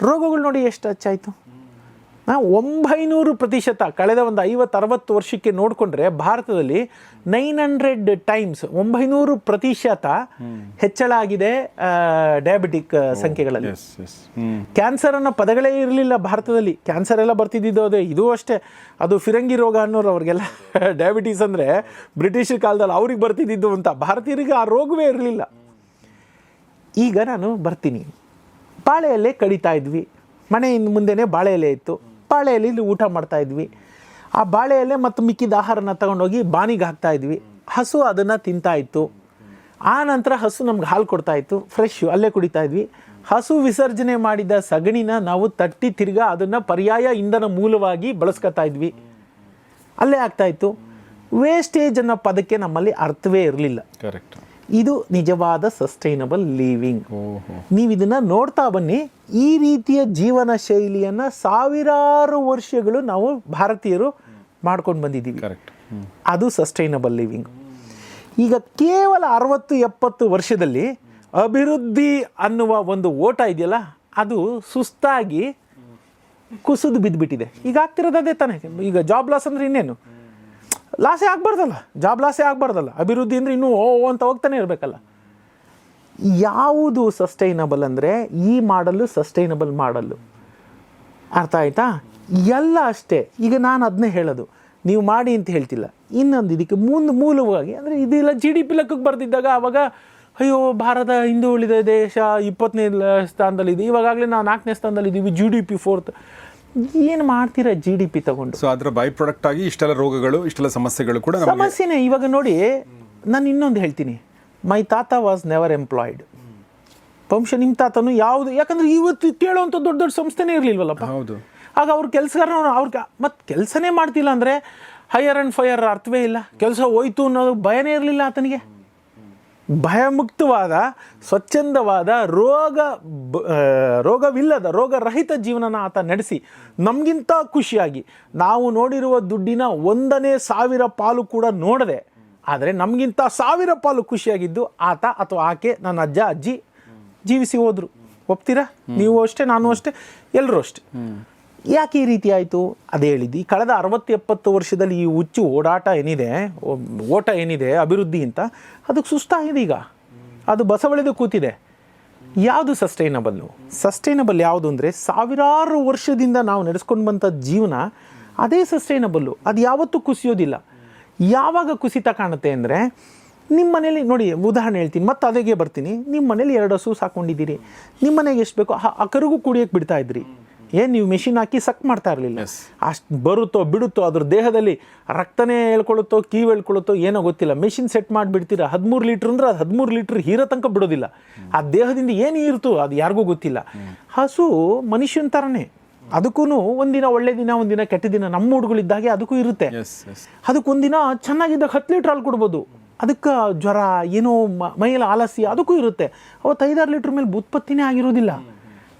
ರೋಗಗಳು ನೋಡಿ ಎಷ್ಟು ಹಚ್ಚಾಯಿತು ಒಂಬೈನೂರು ಪ್ರತಿಶತ ಕಳೆದ ಒಂದು ಐವತ್ತು ಅರವತ್ತು ವರ್ಷಕ್ಕೆ ನೋಡಿಕೊಂಡ್ರೆ ಭಾರತದಲ್ಲಿ ನೈನ್ ಹಂಡ್ರೆಡ್ ಟೈಮ್ಸ್ ಒಂಬೈನೂರು ಪ್ರತಿಶತ ಹೆಚ್ಚಳ ಆಗಿದೆ ಡಯಾಬಿಟಿಕ್ ಸಂಖ್ಯೆಗಳಲ್ಲಿ. ಎಸ್ ಎಸ್ ಕ್ಯಾನ್ಸರ್ ಅನ್ನೋ ಪದಗಳೇ ಇರಲಿಲ್ಲ ಭಾರತದಲ್ಲಿ. ಕ್ಯಾನ್ಸರ್ ಎಲ್ಲ ಬರ್ತಿದ್ದಿದ್ದು ಅದೇ. ಇದು ಅಷ್ಟೇ. ಅದು ಫಿರಂಗಿ ರೋಗ ಅನ್ನೋರು ಅವ್ರಿಗೆಲ್ಲ (laughs) ಡಯಾಬಿಟೀಸ್ ಅಂದರೆ ಬ್ರಿಟಿಷ್ ಕಾಲದಲ್ಲಿ ಅವ್ರಿಗೆ ಬರ್ತಿದ್ದಿದ್ದು ಅಂತ. ಭಾರತೀಯರಿಗೆ ಆ ರೋಗವೇ ಇರಲಿಲ್ಲ. ಈಗ ನಾನು ಬರ್ತೀನಿ. ಬಾಳೆ ಎಲೆ ಕಡಿತಾ ಇದ್ವಿ. ಮನೆಯಿಂದ ಮುಂದೆನೆ ಮುಂದೆನೇ ಬಾಳೆ ಎಲೆ ಇತ್ತು. ಬಾಳೆ ಎಲೆಯಲ್ಲಿ ಊಟ ಮಾಡ್ತಾ ಇದ್ವಿ. ಆ ಬಾಳೆ ಎಲೆ ಮತ್ತು ಮಿಕ್ಕಿದ ಆಹಾರನ ತಗೊಂಡೋಗಿ ಬಾನಿಗೆ ಹಾಕ್ತಾ ಇದ್ವಿ. ಹಸು ಅದನ್ನು ತಿಂತಾ ಇತ್ತು. ಆ ನಂತರ ಹಸು ನಮ್ಗೆ ಹಾಲು ಕೊಡ್ತಾ ಇತ್ತು. ಫ್ರೆಶ್ ಅಲ್ಲೇ ಕುಡಿತಾ ಇದ್ವಿ. ಹಸು ವಿಸರ್ಜನೆ ಮಾಡಿದ ಸಗಣಿನ ನಾವು ತಟ್ಟಿ ತಿರ್ಗಾ ಅದನ್ನು ಪರ್ಯಾಯ ಇಂಧನ ಮೂಲವಾಗಿ ಬಳಸ್ಕೊತಾ ಇದ್ವಿ. ಅಲ್ಲೇ ಆಗ್ತಾ ಇತ್ತು. ವೇಸ್ಟೇಜ್ ಅನ್ನೋ ಪದಕ್ಕೆ ನಮ್ಮಲ್ಲಿ ಅರ್ಥವೇ ಇರಲಿಲ್ಲ. ಕರೆಕ್ಟ್ ಇದು ನಿಜವಾದ ಸಸ್ಟೈನಬಲ್ ಲಿವಿಂಗ್ ನೀವು ಇದನ್ನ ನೋಡ್ತಾ ಬನ್ನಿ. ಈ ರೀತಿಯ ಜೀವನ ಶೈಲಿಯನ್ನು ಸಾವಿರಾರು ವರ್ಷಗಳು ನಾವು ಭಾರತೀಯರು ಮಾಡ್ಕೊಂಡು ಬಂದಿದ್ದೀವಿ. ಕರೆಕ್ಟ್ ಅದು ಸಸ್ಟೈನಬಲ್ ಲಿವಿಂಗ್ ಈಗ ಕೇವಲ ಅರವತ್ತು ಎಪ್ಪತ್ತು ವರ್ಷದಲ್ಲಿ ಅಭಿವೃದ್ಧಿ ಅನ್ನುವ ಒಂದು ಓಟ ಇದೆಯಲ್ಲ ಅದು ಸುಸ್ತಾಗಿ ಕುಸಿದು ಬಿದ್ದುಬಿಟ್ಟಿದೆ ಈಗ ಆಗ್ತಿರೋದು ಅದೇ ತಾನೇ? ಈಗ ಜಾಬ್ ಲಾಸ್ ಅಂದರೆ ಇನ್ನೇನು? ಲಾಸೇ ಆಗಬಾರ್ದಲ್ಲ ಜಾಬ್ ಲಾಸೇ ಆಗಬಾರ್ದಲ್ಲ. ಅಭಿವೃದ್ಧಿ ಅಂದರೆ ಇನ್ನೂ ಓ ಅಂತ ಹೋಗ್ತಾನೆ ಇರಬೇಕಲ್ಲ. ಯಾವುದು ಸಸ್ಟೈನಬಲ್ ಅಂದರೆ ಈ ಮಾಡಲು ಸಸ್ಟೈನಬಲ್ ಮಾಡಲು. ಅರ್ಥ ಆಯಿತಾ? ಎಲ್ಲ ಅಷ್ಟೇ. ಈಗ ನಾನು ಅದನ್ನೇ ಹೇಳೋದು. ನೀವು ಮಾಡಿ ಅಂತ ಹೇಳ್ತಿಲ್ಲ. ಇನ್ನೊಂದು ಇದಕ್ಕೆ ಮುಂದೆ ಮೂಲವಾಗಿ ಅಂದರೆ ಇದೆಲ್ಲ ಜಿ ಡಿ ಪಿ ಲೆಕ್ಕಕ್ಕೆ ಬರ್ತಿದ್ದಾಗ ಆವಾಗ ಅಯ್ಯೋ, ಭಾರತ ಹಿಂದೂ ಉಳಿದ ದೇಶ ಇಪ್ಪತ್ತನೇ ಸ್ಥಾನದಲ್ಲಿದೆ. ಇವಾಗಲೇ ನಾವು ನಾಲ್ಕನೇ ಸ್ಥಾನದಲ್ಲಿದ್ದೀವಿ ಜಿ ಡಿ ಪಿ ಫೋರ್ತ್ ಏನು ಮಾಡ್ತೀರಾ ಜಿ ಡಿ ಪಿ ತಗೊಂಡು? ಸೊ ಅದರ ಬೈ ಪ್ರಾಡಕ್ಟ್ ಆಗಿ ಇಷ್ಟೆಲ್ಲ ರೋಗಗಳು ಇಷ್ಟೆಲ್ಲ ಸಮಸ್ಯೆಗಳು ಕೂಡ ನಮಗೆ ಸಮಸ್ಯೆನೇ ಇವಾಗ ನೋಡಿ ನಾನು ಇನ್ನೊಂದು ಹೇಳ್ತೀನಿ. ಮೈ ತಾತ ವಾಸ್ ನೆವರ್ ಎಂಪ್ಲಾಯ್ಡ್ ಬಹುಶಃ ನಿಮ್ಮ ತಾತನು ಯಾವುದು ಯಾಕಂದ್ರೆ ಇವತ್ತು ಕೇಳುವಂಥ ದೊಡ್ಡ ದೊಡ್ಡ ಸಂಸ್ಥೆನೇ ಇರಲಿಲ್ವಲ್ಲಪ್ಪ. ಹೌದು. ಆಗ ಅವ್ರ ಕೆಲಸಗಾರನ ಅವ್ರಿಗೆ ಮತ್ತೆ ಕೆಲಸನೇ ಮಾಡ್ತಿಲ್ಲ ಅಂದರೆ ಹೈಯರ್ ಆ್ಯಂಡ್ ಫೈಯರ್ ಅರ್ಥವೇ ಇಲ್ಲ. ಕೆಲಸ ಹೋಯ್ತು ಅನ್ನೋದು ಭಯನೇ ಇರಲಿಲ್ಲ ಆತನಿಗೆ. ಭಯಮುಕ್ತವಾದ ಸ್ವಚ್ಛಂದವಾದ ರೋಗ ಬ- ರೋಗವಿಲ್ಲದ ರೋಗರಹಿತ ಜೀವನನ ಆತ ನಡೆಸಿ ನಮಗಿಂತ ಖುಷಿಯಾಗಿ. ನಾವು ನೋಡಿರುವ ದುಡ್ಡಿನ ಒಂದನೇ ಸಾವಿರ ಪಾಲು ಕೂಡ ನೋಡದೆ ಆದರೆ ನಮಗಿಂತ ಸಾವಿರ ಪಾಲು ಖುಷಿಯಾಗಿದ್ದು ಆತ ಅಥವಾ ಆಕೆ ನನ್ನ ಅಜ್ಜ ಅಜ್ಜಿ ಜೀವಿಸಿ ಹೋದರು. ಒಪ್ತೀರಾ? ನೀವು ಅಷ್ಟೇ ನಾನು ಅಷ್ಟೇ ಎಲ್ಲರೂ ಅಷ್ಟೇ. ಯಾಕೆ ಈ ರೀತಿ ಆಯಿತು? ಅದೇ ಹೇಳಿದ್ದು. ಕಳೆದ ಅರವತ್ತು ಎಪ್ಪತ್ತು ವರ್ಷದಲ್ಲಿ ಈ ಹುಚ್ಚು ಓಡಾಟ ಏನಿದೆ, ಓಟ ಏನಿದೆ, ಅಭಿವೃದ್ಧಿ ಅಂತ, ಅದಕ್ಕೆ ಸುಸ್ತಾಗಿದೆ ಈಗ. ಅದು ಬಸವಳಿದು ಕೂತಿದೆ. ಯಾವುದು ಸಸ್ಟೈನಬಲ್ಲು ಸಸ್ಟೈನಬಲ್ ಯಾವುದು ಅಂದರೆ ಸಾವಿರಾರು ವರ್ಷದಿಂದ ನಾವು ನಡೆಸ್ಕೊಂಡು ಬಂಥ ಜೀವನ ಅದೇ ಸಸ್ಟೈನಬಲ್ಲು ಅದು ಯಾವತ್ತೂ ಕುಸಿಯೋದಿಲ್ಲ. ಯಾವಾಗ ಕುಸಿತ ಕಾಣುತ್ತೆ ಅಂದರೆ ನಿಮ್ಮ ಮನೇಲಿ, ನೋಡಿ, ಉದಾಹರಣೆ ಹೇಳ್ತೀನಿ, ಮತ್ತೆ ಅದಕ್ಕೆ ಬರ್ತೀನಿ. ನಿಮ್ಮ ಮನೇಲಿ ಎರಡು ಹಸು ಸಾಕೊಂಡಿದ್ದೀರಿ. ನಿಮ್ಮ ಮನೆಗೆ ಎಷ್ಟು ಬೇಕೋ ಆ- ಕರುಗೂ ಕುಡಿಯೋಕ್ಕೆ ಬಿಡ್ತಾ ಇದ್ರಿ. ಏನು ನೀವು ಮೆಷಿನ್ ಹಾಕಿ ಸಕ್ ಮಾಡ್ತಾ ಇರಲಿಲ್ಲ. ಅಷ್ಟು ಬರುತ್ತೋ ಬಿಡುತ್ತೋ ಅದ್ರ ದೇಹದಲ್ಲಿ ರಕ್ತನೇ ಹೇಳ್ಕೊಳುತ್ತೋ ಕೀವು ಹೇಳ್ಕೊಳುತ್ತೋ ಏನೋ ಗೊತ್ತಿಲ್ಲ. ಮೆಷಿನ್ ಸೆಟ್ ಮಾಡಿಬಿಡ್ತೀರಾ? ಹದಿಮೂರು ಲೀಟ್ರ್ ಅಂದ್ರೆ ಅದು ಹದಿಮೂರು ಲೀಟ್ರ್ ಹೀರೋ ತನಕ ಬಿಡೋದಿಲ್ಲ. ಆ ದೇಹದಿಂದ ಏನು ಇರ್ತು ಅದು ಯಾರಿಗೂ ಗೊತ್ತಿಲ್ಲ. ಹಸು ಮನುಷ್ಯನ ಥರನೇ ಅದಕ್ಕೂ ಒಂದಿನ ಒಳ್ಳೆ ದಿನ ಒಂದಿನ ಕೆಟ್ಟ ದಿನ ನಮ್ಮ ಹುಡುಗಳಿದ್ದಾಗೆ ಅದಕ್ಕೂ ಇರುತ್ತೆ. ಅದಕ್ಕೊಂದಿನ ಎಸ್ ಅದಕ್ಕೆ ಒಂದಿನ ಚೆನ್ನಾಗಿದ್ದಾಗ ಹತ್ತು ಲೀಟ್ರ್ ಹಾಲು ಕೊಡ್ಬೋದು. ಅದಕ್ಕೆ ಜ್ವರ ಏನೋ ಮೈಯಲ್ಲಿ ಆಲಸ್ಯ ಅದಕ್ಕೂ ಇರುತ್ತೆ. ಅವತ್ತು ಐದಾರು ಲೀಟ್ರ್ ಮೇಲೆ ಉತ್ಪತ್ತಿನೇ ಆಗಿರೋದಿಲ್ಲ.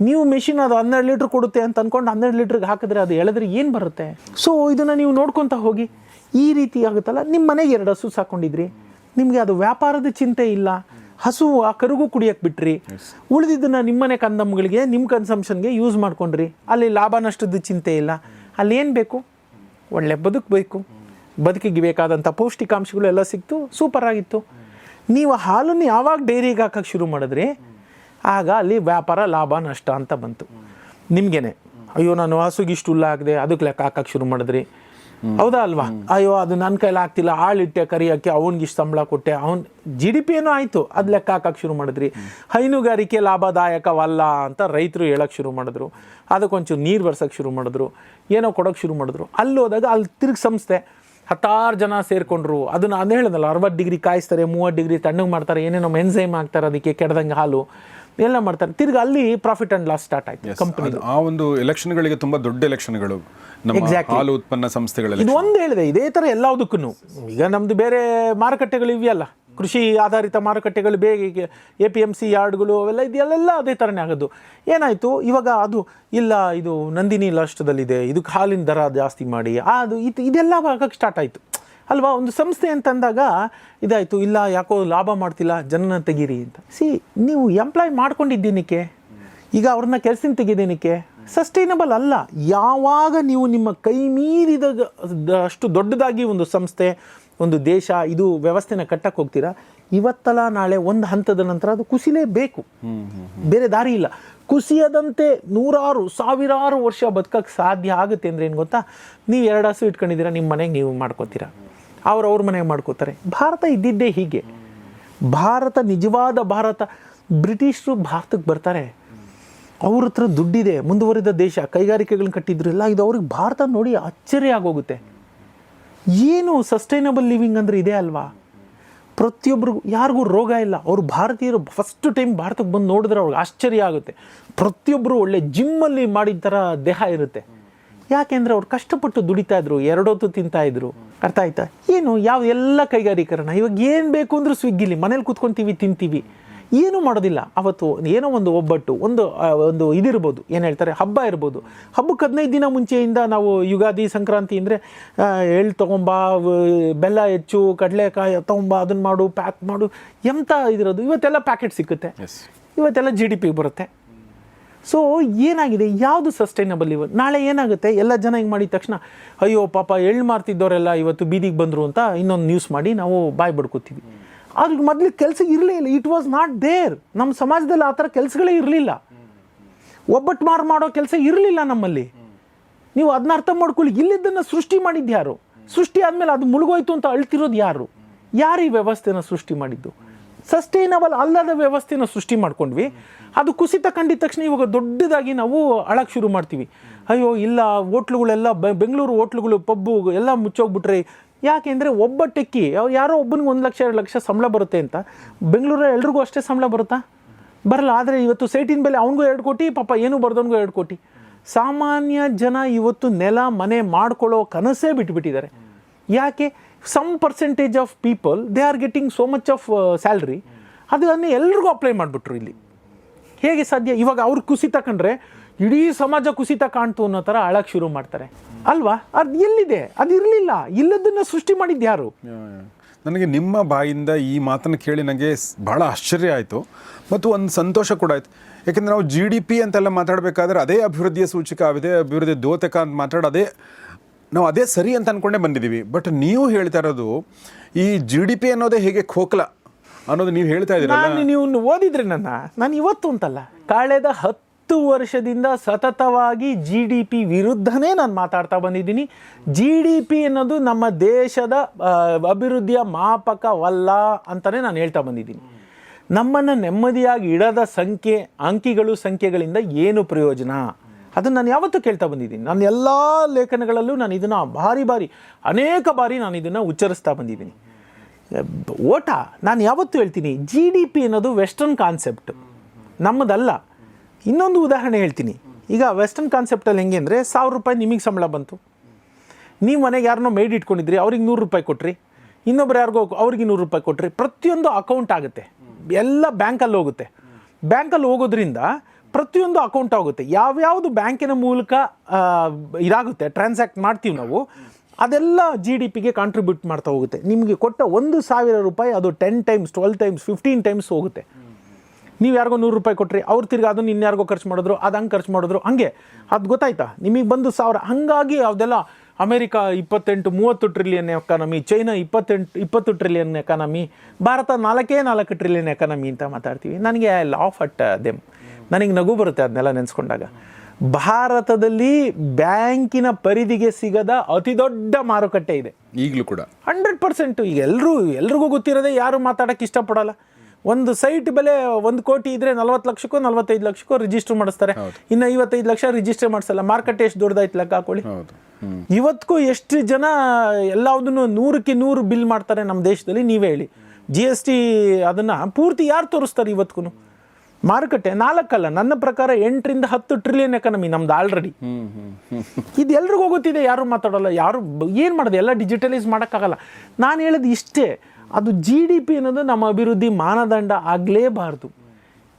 ನೀವು ಮೆಷಿನ್ ಅದು ಹನ್ನೆರಡು ಲೀಟ್ರ್ ಕೊಡುತ್ತೆ ಅಂತ ಅಂದ್ಕೊಂಡು ಹನ್ನೆರಡು ಲೀಟ್ರಿಗೆ ಹಾಕಿದ್ರೆ ಅದು ಎಳೆದ್ರೆ ಏನು ಬರುತ್ತೆ? ಸೊ ಇದನ್ನು ನೀವು ನೋಡ್ಕೊತ ಹೋಗಿ. ಈ ರೀತಿ ಆಗುತ್ತಲ್ಲ? ನಿಮ್ಮ ಮನೆಗೆ ಎರಡು ಹಸು ಸಾಕೊಂಡಿದ್ರಿ. ನಿಮಗೆ ಅದು ವ್ಯಾಪಾರದ ಚಿಂತೆ ಇಲ್ಲ. ಹಸು ಆ ಕರುಗೂ ಕುಡಿಯಕ್ಕೆ ಬಿಟ್ರಿ. ಉಳಿದಿದ್ದನ್ನು ನಿಮ್ಮನೆ ಕಂದಮ್ಮಗಳಿಗೆ ನಿಮ್ಮ ಕನ್ಸಂಪ್ಷನ್ಗೆ ಯೂಸ್ ಮಾಡ್ಕೊಂಡ್ರಿ. ಅಲ್ಲಿ ಲಾಭ ನಷ್ಟದ ಚಿಂತೆ ಇಲ್ಲ. ಅಲ್ಲಿ ಏನು ಬೇಕು? ಒಳ್ಳೆ ಬದುಕಬೇಕು ಬದುಕಿಗೆ ಬೇಕಾದಂಥ ಪೌಷ್ಟಿಕಾಂಶಗಳು ಎಲ್ಲ ಸಿಕ್ತು. ಸೂಪರ್ ಆಗಿತ್ತು. ನೀವು ಹಾಲನ್ನು ಯಾವಾಗ ಡೈರಿಗೆ ಹಾಕಕ್ಕೆ ಶುರು ಮಾಡಿದ್ರಿ? ಆಗ ಅಲ್ಲಿ ವ್ಯಾಪಾರ ಲಾಭ, ನಷ್ಟ ಅಂತ ಬಂತು. ನಿಮಗೇನೆ. ಅಯ್ಯೋ, ನಾನು ಹಸುಗೆ ಇಷ್ಟು ಹುಲ್ಲು ಹಾಕಿದೆ, ಅದಕ್ಕೆ ಲೆಕ್ಕ ಹಾಕಕ್ಕೆ ಶುರು ಮಾಡಿದ್ರಿ. ಹೌದಾ ಅಲ್ವಾ? ಅಯ್ಯೋ, ಅದು ನನ್ನ ಕೈಲಿ ಆಗ್ತಿಲ್ಲ ಆಳಿಟ್ಟೆ ಕರಿಯೋಕ್ಕೆ ಅವ್ನಿಗೆ ಇಷ್ಟು ಸಂಬಳ ಕೊಟ್ಟೆ, ಅವ್ನು ಜಿ ಡಿ ಪಿ ಏನೋ ಆಯಿತು, ಅದು ಲೆಕ್ಕ ಹಾಕಕ್ಕೆ ಶುರು ಮಾಡಿದ್ರಿ. ಹೈನುಗಾರಿಕೆ ಲಾಭದಾಯಕವಲ್ಲ ಅಂತ ರೈತರು ಹೇಳಕ್ಕೆ ಶುರು ಮಾಡಿದ್ರು. ಅದಕ್ಕೊಂಚೂರು ನೀರು ಬರ್ಸೋಕ್ಕೆ ಶುರು ಮಾಡಿದ್ರು. ಏನೋ ಕೊಡೋಕ್ಕೆ ಶುರು ಮಾಡಿದ್ರು. ಅಲ್ಲಿ ಹೋದಾಗ ಅಲ್ಲಿ ತಿರುಗಿ ಸಂಸ್ಥೆ, ಹತ್ತಾರು ಜನ ಸೇರಿಕೊಂಡ್ರು. ಅದನ್ನ ಅದೇ ಹೇಳಿದಲ್ಲ ಅರವತ್ತು ಡಿಗ್ರಿ ಕಾಯಿಸ್ತಾರೆ ಮೂವತ್ತು ಡಿಗ್ರಿ ತಣ್ಣಗೆ ಮಾಡ್ತಾರೆ, ಏನೇನೋ ಮೆನ್ಸೈಮ್ ಹಾಕ್ತಾರೆ, ಅದಕ್ಕೆ ಕೆಡ್ದಂಗೆ ಹಾಲು. ಎಲ್ಲ ಮಾಡ್ತಾರೆ. ತಿರ್ಗಿ ಅಲ್ಲಿ ಪ್ರಾಫಿಟ್ ಆ್ಯಂಡ್ ಲಾಸ್ ಸ್ಟಾರ್ಟ್ ಆಯ್ತು ಕಂಪನಿ ಆ ಒಂದು ಎಲೆಕ್ಷನ್ಗಳಿಗೆ ತುಂಬಾ ದೊಡ್ಡ ಎಲೆಕ್ಷನ್ಗಳು. ಹಾಲು ಉತ್ಪನ್ನ ಸಂಸ್ಥೆಗಳಲ್ಲಿ ಇದು ಒಂದು ಹೇಳಿದೆ ಇದೇ ಥರ ಎಲ್ಲದಕ್ಕೂ ಈಗ ನಮ್ಮದು ಬೇರೆ ಮಾರುಕಟ್ಟೆಗಳು ಇವೆಯಲ್ಲ. ಕೃಷಿ ಆಧಾರಿತ ಮಾರುಕಟ್ಟೆಗಳು ಬೇಗ ಎ ಪಿ ಎಂ ಸಿ ಯಾರ್ಡ್ಗಳು ಅವೆಲ್ಲ ಇದೆಲ್ಲ ಅದೇ ಥರನೇ ಆಗೋದು. ಏನಾಯಿತು? ಇವಾಗ ಅದು ಇಲ್ಲ ಇದು ನಂದಿನಿ ಲಷ್ಟದಲ್ಲಿದೆ ಇದಕ್ಕೆ ಹಾಲಿನ ದರ ಜಾಸ್ತಿ ಮಾಡಿ ಅದು ಇದು ಇದೆಲ್ಲ ಆಗಕ್ಕೆ ಸ್ಟಾರ್ಟ್ ಆಯಿತು. ಅಲ್ವಾ, ಒಂದು ಸಂಸ್ಥೆ ಅಂತಂದಾಗ ಇದಾಯಿತು, ಇಲ್ಲ, ಯಾಕೋ ಲಾಭ ಮಾಡ್ತಿಲ್ಲ, ಜನನ ತೆಗೀರಿ ಅಂತ. ಸಿ ನೀವು ಎಂಪ್ಲಾಯ್ ಮಾಡ್ಕೊಂಡಿದ್ದೀನಿಕ್ಕೆ ಈಗ ಅವ್ರನ್ನ ಕೆಲಸದಿಂದ ತೆಗೆದೇನಕ್ಕೆ ಸಸ್ಟೈನಬಲ್ ಅಲ್ಲ. ಯಾವಾಗ ನೀವು ನಿಮ್ಮ ಕೈ ಮೀರಿದ ಅಷ್ಟು ದೊಡ್ಡದಾಗಿ ಒಂದು ಸಂಸ್ಥೆ, ಒಂದು ದೇಶ, ಇದು ವ್ಯವಸ್ಥೆನ ಕಟ್ಟಕ್ಕೆ ಹೋಗ್ತೀರಾ? ಇವತ್ತಲ್ಲ ನಾಳೆ ಒಂದು ಹಂತದ ನಂತರ ಅದು ಕುಸಿಲೇಬೇಕು ಬೇರೆ ದಾರಿ ಇಲ್ಲ. ಕುಸಿಯದಂತೆ ನೂರಾರು, ಸಾವಿರಾರು ವರ್ಷ ಬದುಕಕ್ಕೆ ಸಾಧ್ಯ ಆಗುತ್ತೆ ಅಂದರೆ ಏನು ಗೊತ್ತಾ? ನೀವು ಎರಡು ಹಸು ಇಟ್ಕೊಂಡಿದ್ದೀರಾ ನಿಮ್ಮ ಮನೆಗೆ ನೀವು ಮಾಡ್ಕೋತೀರಾ. ಅವ್ರು ಅವ್ರ ಮನೆಗೆ ಮಾಡ್ಕೋತಾರೆ. ಭಾರತ ಇದ್ದಿದ್ದೇ ಹೀಗೆ. ಭಾರತ ನಿಜವಾದ ಭಾರತ, ಬ್ರಿಟಿಷರು ಭಾರತಕ್ಕೆ ಬರ್ತಾರೆ. ಅವ್ರ ಹತ್ರ ದುಡ್ಡಿದೆ, ಮುಂದುವರಿದ ದೇಶ, ಕೈಗಾರಿಕೆಗಳನ್ನ ಕಟ್ಟಿದ್ರು, ಎಲ್ಲ ಇದು ಅವ್ರಿಗೆ ಭಾರತ ನೋಡಿ ಅಚ್ಚರಿ ಆಗೋಗುತ್ತೆ. ಏನು ಸಸ್ಟೈನಬಲ್ ಲಿವಿಂಗ್ ಅಂದರೆ ಇದೆ ಅಲ್ವಾ? ಪ್ರತಿಯೊಬ್ಬರಿಗೂ ಯಾರಿಗೂ ರೋಗ ಇಲ್ಲ. ಅವರು ಭಾರತೀಯರು ಫಸ್ಟ್ ಟೈಮ್ ಭಾರತಕ್ಕೆ ಬಂದು ನೋಡಿದ್ರೆ ಅವ್ರಿಗೆ ಆಶ್ಚರ್ಯ ಆಗುತ್ತೆ. ಪ್ರತಿಯೊಬ್ಬರು ಒಳ್ಳೆ ಜಿಮ್ಮಲ್ಲಿ ಮಾಡಿದ ಥರ ದೇಹ ಇರುತ್ತೆ. ಯಾಕೆಂದರೆ ಅವ್ರು ಕಷ್ಟಪಟ್ಟು ದುಡಿತಾ ಇದ್ರು, ಎರಡೊತ್ತು ತಿಂತಾ ಇದ್ರು. ಅರ್ಥ ಆಯ್ತಾ? ಏನು ಯಾವ ಎಲ್ಲ ಕೈಗಾರೀಕರಣ ಇವಾಗ ಏನು ಬೇಕು ಅಂದ್ರೂ ಸ್ವಿಗ್ಗಿಲಿ ಮನೇಲಿ ಕೂತ್ಕೊಂತೀವಿ ತಿಂತೀವಿ. ಏನೂ ಮಾಡೋದಿಲ್ಲ. ಅವತ್ತು ಏನೋ ಒಂದು ಒಬ್ಬಟ್ಟು ಒಂದು ಒಂದು ಇದಿರ್ಬೋದು. ಏನು ಹೇಳ್ತಾರೆ? ಹಬ್ಬ ಇರ್ಬೋದು. ಹಬ್ಬಕ್ಕೆ ಹದಿನೈದು ದಿನ ಮುಂಚೆಯಿಂದ ನಾವು ಯುಗಾದಿ ಸಂಕ್ರಾಂತಿ ಅಂದರೆ ಎಳ್ಳು ತೊಗೊಂಬ ಬೆಲ್ಲ ಹೆಚ್ಚು ಕಡಲೆಕಾಯಿ ತೊಗೊಂಬ ಅದನ್ನು ಮಾಡು ಪ್ಯಾಕ್ ಮಾಡು ಎಂಥ ಇದಿರೋದು. ಇವತ್ತೆಲ್ಲ ಪ್ಯಾಕೆಟ್ ಸಿಕ್ಕುತ್ತೆ. ಇವತ್ತೆಲ್ಲ ಜಿ ಡಿ ಪಿಗೆ ಬರುತ್ತೆ. ಸೊ ಏನಾಗಿದೆ? ಯಾವುದು ಸಸ್ಟೈನಬಲ್ ಇವ? ನಾಳೆ ಏನಾಗುತ್ತೆ? ಎಲ್ಲ ಜನ ಹಿಂಗೆ ಮಾಡಿದ ತಕ್ಷಣ, ಅಯ್ಯೋ, ಪಾಪ ಎಳ್ಳು ಮಾರ್ತಿದ್ದವರೆಲ್ಲ ಇವತ್ತು ಬೀದಿಗೆ ಬಂದರು ಅಂತ ಇನ್ನೊಂದು ನ್ಯೂಸ್ ಮಾಡಿ ನಾವು ಬಾಯ್ ಬಡ್ಕೋತೀವಿ. ಅದ್ರ ಮೊದಲು ಕೆಲಸ ಇರಲೇ ಇಲ್ಲ. ಇಟ್ ವಾಸ್ ನಾಟ್ ದೇರ್ ನಮ್ಮ ಸಮಾಜದಲ್ಲಿ ಆ ಥರ ಕೆಲಸಗಳೇ ಇರಲಿಲ್ಲ. ಒಬ್ಬಟ್ಟು ಮಾರು ಮಾಡೋ ಕೆಲಸ ಇರಲಿಲ್ಲ ನಮ್ಮಲ್ಲಿ. ನೀವು ಅದನ್ನ ಅರ್ಥ ಮಾಡ್ಕೊಳ್ಳಿ. ಇಲ್ಲಿದ್ದನ್ನು ಸೃಷ್ಟಿ ಮಾಡಿದ್ದು ಯಾರು? ಸೃಷ್ಟಿ ಆದಮೇಲೆ ಅದು ಮುಳುಗೋಯ್ತು ಅಂತ ಅಳ್ತಿರೋದು ಯಾರು? ಯಾರು ಈ ವ್ಯವಸ್ಥೆನ ಸೃಷ್ಟಿ ಮಾಡಿದ್ದು? ಸಸ್ಟೈನಬಲ್ ಅಲ್ಲದ ವ್ಯವಸ್ಥೆನ ಸೃಷ್ಟಿ ಮಾಡ್ಕೊಂಡ್ವಿ. ಅದು ಕುಸಿತ ಕಂಡಿದ ತಕ್ಷಣ ಇವಾಗ ದೊಡ್ಡದಾಗಿ ನಾವು ಅಳಕ್ಕೆ ಶುರು ಮಾಡ್ತೀವಿ. ಅಯ್ಯೋ, ಇಲ್ಲ, ಹೋಟ್ಲುಗಳೆಲ್ಲ ಬೆಂಗಳೂರು ಹೋಟ್ಲುಗಳು, ಪಬ್ಬು, ಎಲ್ಲ ಮುಚ್ಚೋಗ್ಬಿಟ್ರೆ. ಯಾಕೆಂದರೆ ಒಬ್ಬ ಟೆಕ್ಕಿ ಯಾರೋ ಒಬ್ಬನಿಗೆ ಒಂದು ಲಕ್ಷ, ಎರಡು ಲಕ್ಷ ಸಂಬಳ ಬರುತ್ತೆ ಅಂತ. ಬೆಂಗಳೂರಲ್ಲಿ ಎಲ್ರಿಗೂ ಅಷ್ಟೇ ಸಂಬಳ ಬರುತ್ತಾ? ಬರಲ್ಲ, ಆದರೆ ಇವತ್ತು ಸೈಟಿನ ಬೆಲೆ ಅವನಿಗೂ ಎರಡು ಕೋಟಿ, ಪಾಪ ಏನು ಬರ್ದವನಿಗೂ ಎರಡು ಕೋಟಿ. ಸಾಮಾನ್ಯ ಜನ ಇವತ್ತು ನೆಲ, ಮನೆ ಮಾಡ್ಕೊಳ್ಳೋ ಕನಸೇ ಬಿಟ್ಬಿಟ್ಟಿದ್ದಾರೆ. ಯಾಕೆ? Some percentage of people they are getting so much of salary ಅದನ್ನು ಎಲ್ರಿಗೂ ಅಪ್ಲೈ ಮಾಡಿಬಿಟ್ರು ಇಲ್ಲಿ. ಹೇಗೆ ಸಾಧ್ಯ? ಇವಾಗ ಅವ್ರು ಕುಸಿತ ಕಂಡ್ರೆ ಇಡೀ ಸಮಾಜ ಕುಸಿತ ಕಾಣ್ತು ಅನ್ನೋ ಥರ ಅಳಕ್ಕೆ ಶುರು ಮಾಡ್ತಾರೆ. ಅಲ್ವಾ? ಅದು ಎಲ್ಲಿದೆ? ಅದು ಇರಲಿಲ್ಲ. ಇಲ್ಲದನ್ನ ಸೃಷ್ಟಿ ಮಾಡಿದ್ದು ಯಾರು? ನನಗೆ ನಿಮ್ಮ ಬಾಯಿಂದ ಈ ಮಾತನ್ನು ಕೇಳಿ ನನಗೆ ಬಹಳ ಆಶ್ಚರ್ಯ ಆಯಿತು. ಮತ್ತು ಒಂದು ಸಂತೋಷ ಕೂಡ ಆಯಿತು. ಯಾಕೆಂದರೆ ನಾವು ಜಿ ಡಿ ಪಿ ಅಂತೆಲ್ಲ ಮಾತಾಡಬೇಕಾದ್ರೆ ಅದೇ ಅಭಿವೃದ್ಧಿಯ ಸೂಚಕ, ಅದೇ ಅಭಿವೃದ್ಧಿ ದ್ಯೋತಕ ಅಂತ ಮಾತಾಡೋ ಅದೇ ನಾವು ಅದೇ ಸರಿ ಅಂತ ಅಂದ್ಕೊಂಡೇ ಬಂದಿದ್ದೀವಿ. ಬಟ್ ನೀವು ಹೇಳ್ತಾ ಇರೋದು ಈ ಜಿ ಡಿ ಪಿ ಅನ್ನೋದೇ ಹೇಗೆ ಖೋಖಲ ಅನ್ನೋದು ನೀವು ಹೇಳ್ತಾ ನಾನು ನೀವು ಓದಿದ್ರಿ ನನ್ನ, ನಾನು ಇವತ್ತು ಅಂತಲ್ಲ, ಕಳೆದ ಹತ್ತು ವರ್ಷದಿಂದ ಸತತವಾಗಿ ಜಿ ಡಿ ಪಿ ವಿರುದ್ಧನೇ ನಾನು ಮಾತಾಡ್ತಾ ಬಂದಿದ್ದೀನಿ. ಜಿ ಡಿ ಪಿ ಅನ್ನೋದು ನಮ್ಮ ದೇಶದ ಅಭಿವೃದ್ಧಿಯ ಮಾಪಕವಲ್ಲ ಅಂತಲೇ ನಾನು ಹೇಳ್ತಾ ಬಂದಿದ್ದೀನಿ. ನಮ್ಮನ್ನು ನೆಮ್ಮದಿಯಾಗಿ ಇಡದ ಸಂಖ್ಯೆ, ಅಂಕಿಗಳು ಸಂಖ್ಯೆಗಳಿಂದ ಏನು ಪ್ರಯೋಜನ? ಅದನ್ನು ನಾನು ಯಾವತ್ತೂ ಕೇಳ್ತಾ ಬಂದಿದ್ದೀನಿ. ನನ್ನ ಎಲ್ಲ ಲೇಖನಗಳಲ್ಲೂ ನಾನು ಇದನ್ನು ಭಾರಿ ಬಾರಿ ಅನೇಕ ಬಾರಿ ನಾನು ಇದನ್ನು ಉಚ್ಚರಿಸ್ತಾ ಬಂದಿದ್ದೀನಿ. ಓಟ, ನಾನು ಯಾವತ್ತೂ ಹೇಳ್ತೀನಿ ಜಿ ಡಿ ಪಿ ಅನ್ನೋದು ವೆಸ್ಟರ್ನ್ ಕಾನ್ಸೆಪ್ಟ್ ನಮ್ಮದಲ್ಲ. ಇನ್ನೊಂದು ಉದಾಹರಣೆ ಹೇಳ್ತೀನಿ. ಈಗ ವೆಸ್ಟರ್ನ್ ಕಾನ್ಸೆಪ್ಟಲ್ಲಿ ಹೆಂಗೆ ಅಂದರೆ ಸಾವಿರ ರೂಪಾಯಿ ನಿಮಗೆ ಸಂಬಳ ಬಂತು. ನೀವು ಮನೆಗೆ ಯಾರನ್ನೋ ಮೇಡ್ ಇಟ್ಕೊಂಡಿದ್ರಿ, ಅವ್ರಿಗೆ ನೂರು ರೂಪಾಯಿ ಕೊಟ್ರಿ. ಇನ್ನೊಬ್ರು ಯಾರಿಗೋ ಅವ್ರಿಗೆ ನೂರು ರೂಪಾಯಿ ಕೊಟ್ರಿ. ಪ್ರತಿಯೊಂದು ಅಕೌಂಟ್ ಆಗುತ್ತೆ. ಎಲ್ಲ ಬ್ಯಾಂಕಲ್ಲಿ ಹೋಗುತ್ತೆ. ಬ್ಯಾಂಕಲ್ಲಿ ಹೋಗೋದ್ರಿಂದ ಪ್ರತಿಯೊಂದು ಅಕೌಂಟ್ ಆಗುತ್ತೆ. ಯಾವ್ಯಾವುದು ಬ್ಯಾಂಕಿನ ಮೂಲಕ ಇದಾಗುತ್ತೆ ಟ್ರಾನ್ಸಾಕ್ಟ್ ಮಾಡ್ತೀವಿ ನಾವು, ಅದೆಲ್ಲ ಜಿ ಡಿ ಪಿಗೆ ಕಾಂಟ್ರಿಬ್ಯೂಟ್ ಮಾಡ್ತಾ ಹೋಗುತ್ತೆ. ನಿಮಗೆ ಕೊಟ್ಟ ಒಂದು ಸಾವಿರ ರೂಪಾಯಿ ಅದು ten times twelve times fifteen times ಹೋಗುತ್ತೆ. ನೀವು ಯಾರಿಗೋ ನೂರು ರೂಪಾಯಿ ಕೊಟ್ರಿ, ಅವ್ರು ತಿರ್ಗಿ ಅದನ್ನು ಇನ್ಯಾರಿಗೋ ಖರ್ಚು ಮಾಡಿದ್ರು, ಅದು ಹಂಗೆ ಖರ್ಚು ಮಾಡಿದ್ರು, ಹಂಗೆ. ಅದು ಗೊತ್ತಾಯ್ತಾ? ನಿಮಗೆ ಬಂದು ಸಾವಿರ, ಹಾಗಾಗಿ ಅದೆಲ್ಲ ಅಮೇರಿಕಾ ಇಪ್ಪತ್ತೆಂಟು, ಮೂವತ್ತು ಟ್ರಿಲಿಯನ್ ಎಕಾನಮಿ ಚೈನಾ ಇಪ್ಪತ್ತೆಂಟು, ಇಪ್ಪತ್ತು ಟ್ರಿಲಿಯನ್ ಎಕಾನಮಿ ಭಾರತ ನಾಲ್ಕೇ ನಾಲ್ಕು ಟ್ರಿಲಿಯನ್ ಎಕಾನಮಿ ಅಂತ ಮಾತಾಡ್ತೀವಿ. ನನಗೆ ಲಾಫ್ ಅಟ್ ದೆಮ್ ನನಗೆ ನಗು ಬರುತ್ತೆ ಅದನ್ನೆಲ್ಲ ನೆನೆಸ್ಕೊಂಡಾಗ. ಭಾರತದಲ್ಲಿ ಬ್ಯಾಂಕಿನ ಪರಿಧಿಗೆ ಸಿಗದ ಅತಿ ದೊಡ್ಡ ಮಾರುಕಟ್ಟೆ ಇದೆ. ಈಗಲೂ ಕೂಡ. ಹಂಡ್ರೆಡ್ ಪರ್ಸೆಂಟ್ ಈಗ ಎಲ್ಲರೂ ಎಲ್ರಿಗೂ ಗೊತ್ತಿರೋದೆ ಯಾರು ಮಾತಾಡೋಕ್ಕೆ ಇಷ್ಟಪಡಲ್ಲ. ಒಂದು ಸೈಟ್ ಬೆಲೆ ಒಂದು ಕೋಟಿ ಇದ್ರೆ ನಲ್ವತ್ತು ಲಕ್ಷಕ್ಕೂ ನಲ್ವತ್ತೈದು ಲಕ್ಷಕ್ಕೂ ರಿಜಿಸ್ಟರ್ ಮಾಡಿಸ್ತಾರೆ. ಇನ್ನು ಐವತ್ತೈದು ಲಕ್ಷ ರಿಜಿಸ್ಟರ್ ಮಾಡಿಸಲ್ಲ. ಮಾರ್ಕೆಟ್ ಎಷ್ಟು ದೊಡ್ಡದಾಯ್ತು ಲೆಕ್ಕ ಹಾಕೊಳ್ಳಿ. ಇವತ್ತಿಗೂ ಎಷ್ಟು ಜನ ಎಲ್ಲದನ್ನು ನೂರಕ್ಕೆ ನೂರು ಬಿಲ್ ಮಾಡ್ತಾರೆ ನಮ್ಮ ದೇಶದಲ್ಲಿ ನೀವೇ ಹೇಳಿ. ಜಿ ಎಸ್ ಟಿ ಅದನ್ನು ಪೂರ್ತಿ ಯಾರು ತೋರಿಸ್ತಾರೆ ಇವತ್ತಿಗೂ ಮಾರುಕಟ್ಟೆ ನಾಲ್ಕಲ್ಲ, ನನ್ನ ಪ್ರಕಾರ ಎಂಟರಿಂದ ಹತ್ತು ಟ್ರಿಲಿಯನ್ ಎಕನಮಿ ನಮ್ದು ಆಲ್ರೆಡಿ ಇದು ಎಲ್ರಿಗೂ ಗೊತ್ತಿದೆ, ಯಾರು ಮಾತಾಡೋಲ್ಲ, ಯಾರು ಏನು ಮಾಡೋದು, ಎಲ್ಲ ಡಿಜಿಟಲೈಸ್ ಮಾಡೋಕ್ಕಾಗಲ್ಲ. ನಾನು ಹೇಳೋದು ಇಷ್ಟೇ, ಅದು ಜಿ ಡಿ ಪಿ ಅನ್ನೋದು ನಮ್ಮ ಅಭಿವೃದ್ಧಿ ಮಾನದಂಡ ಆಗಲೇಬಾರ್ದು.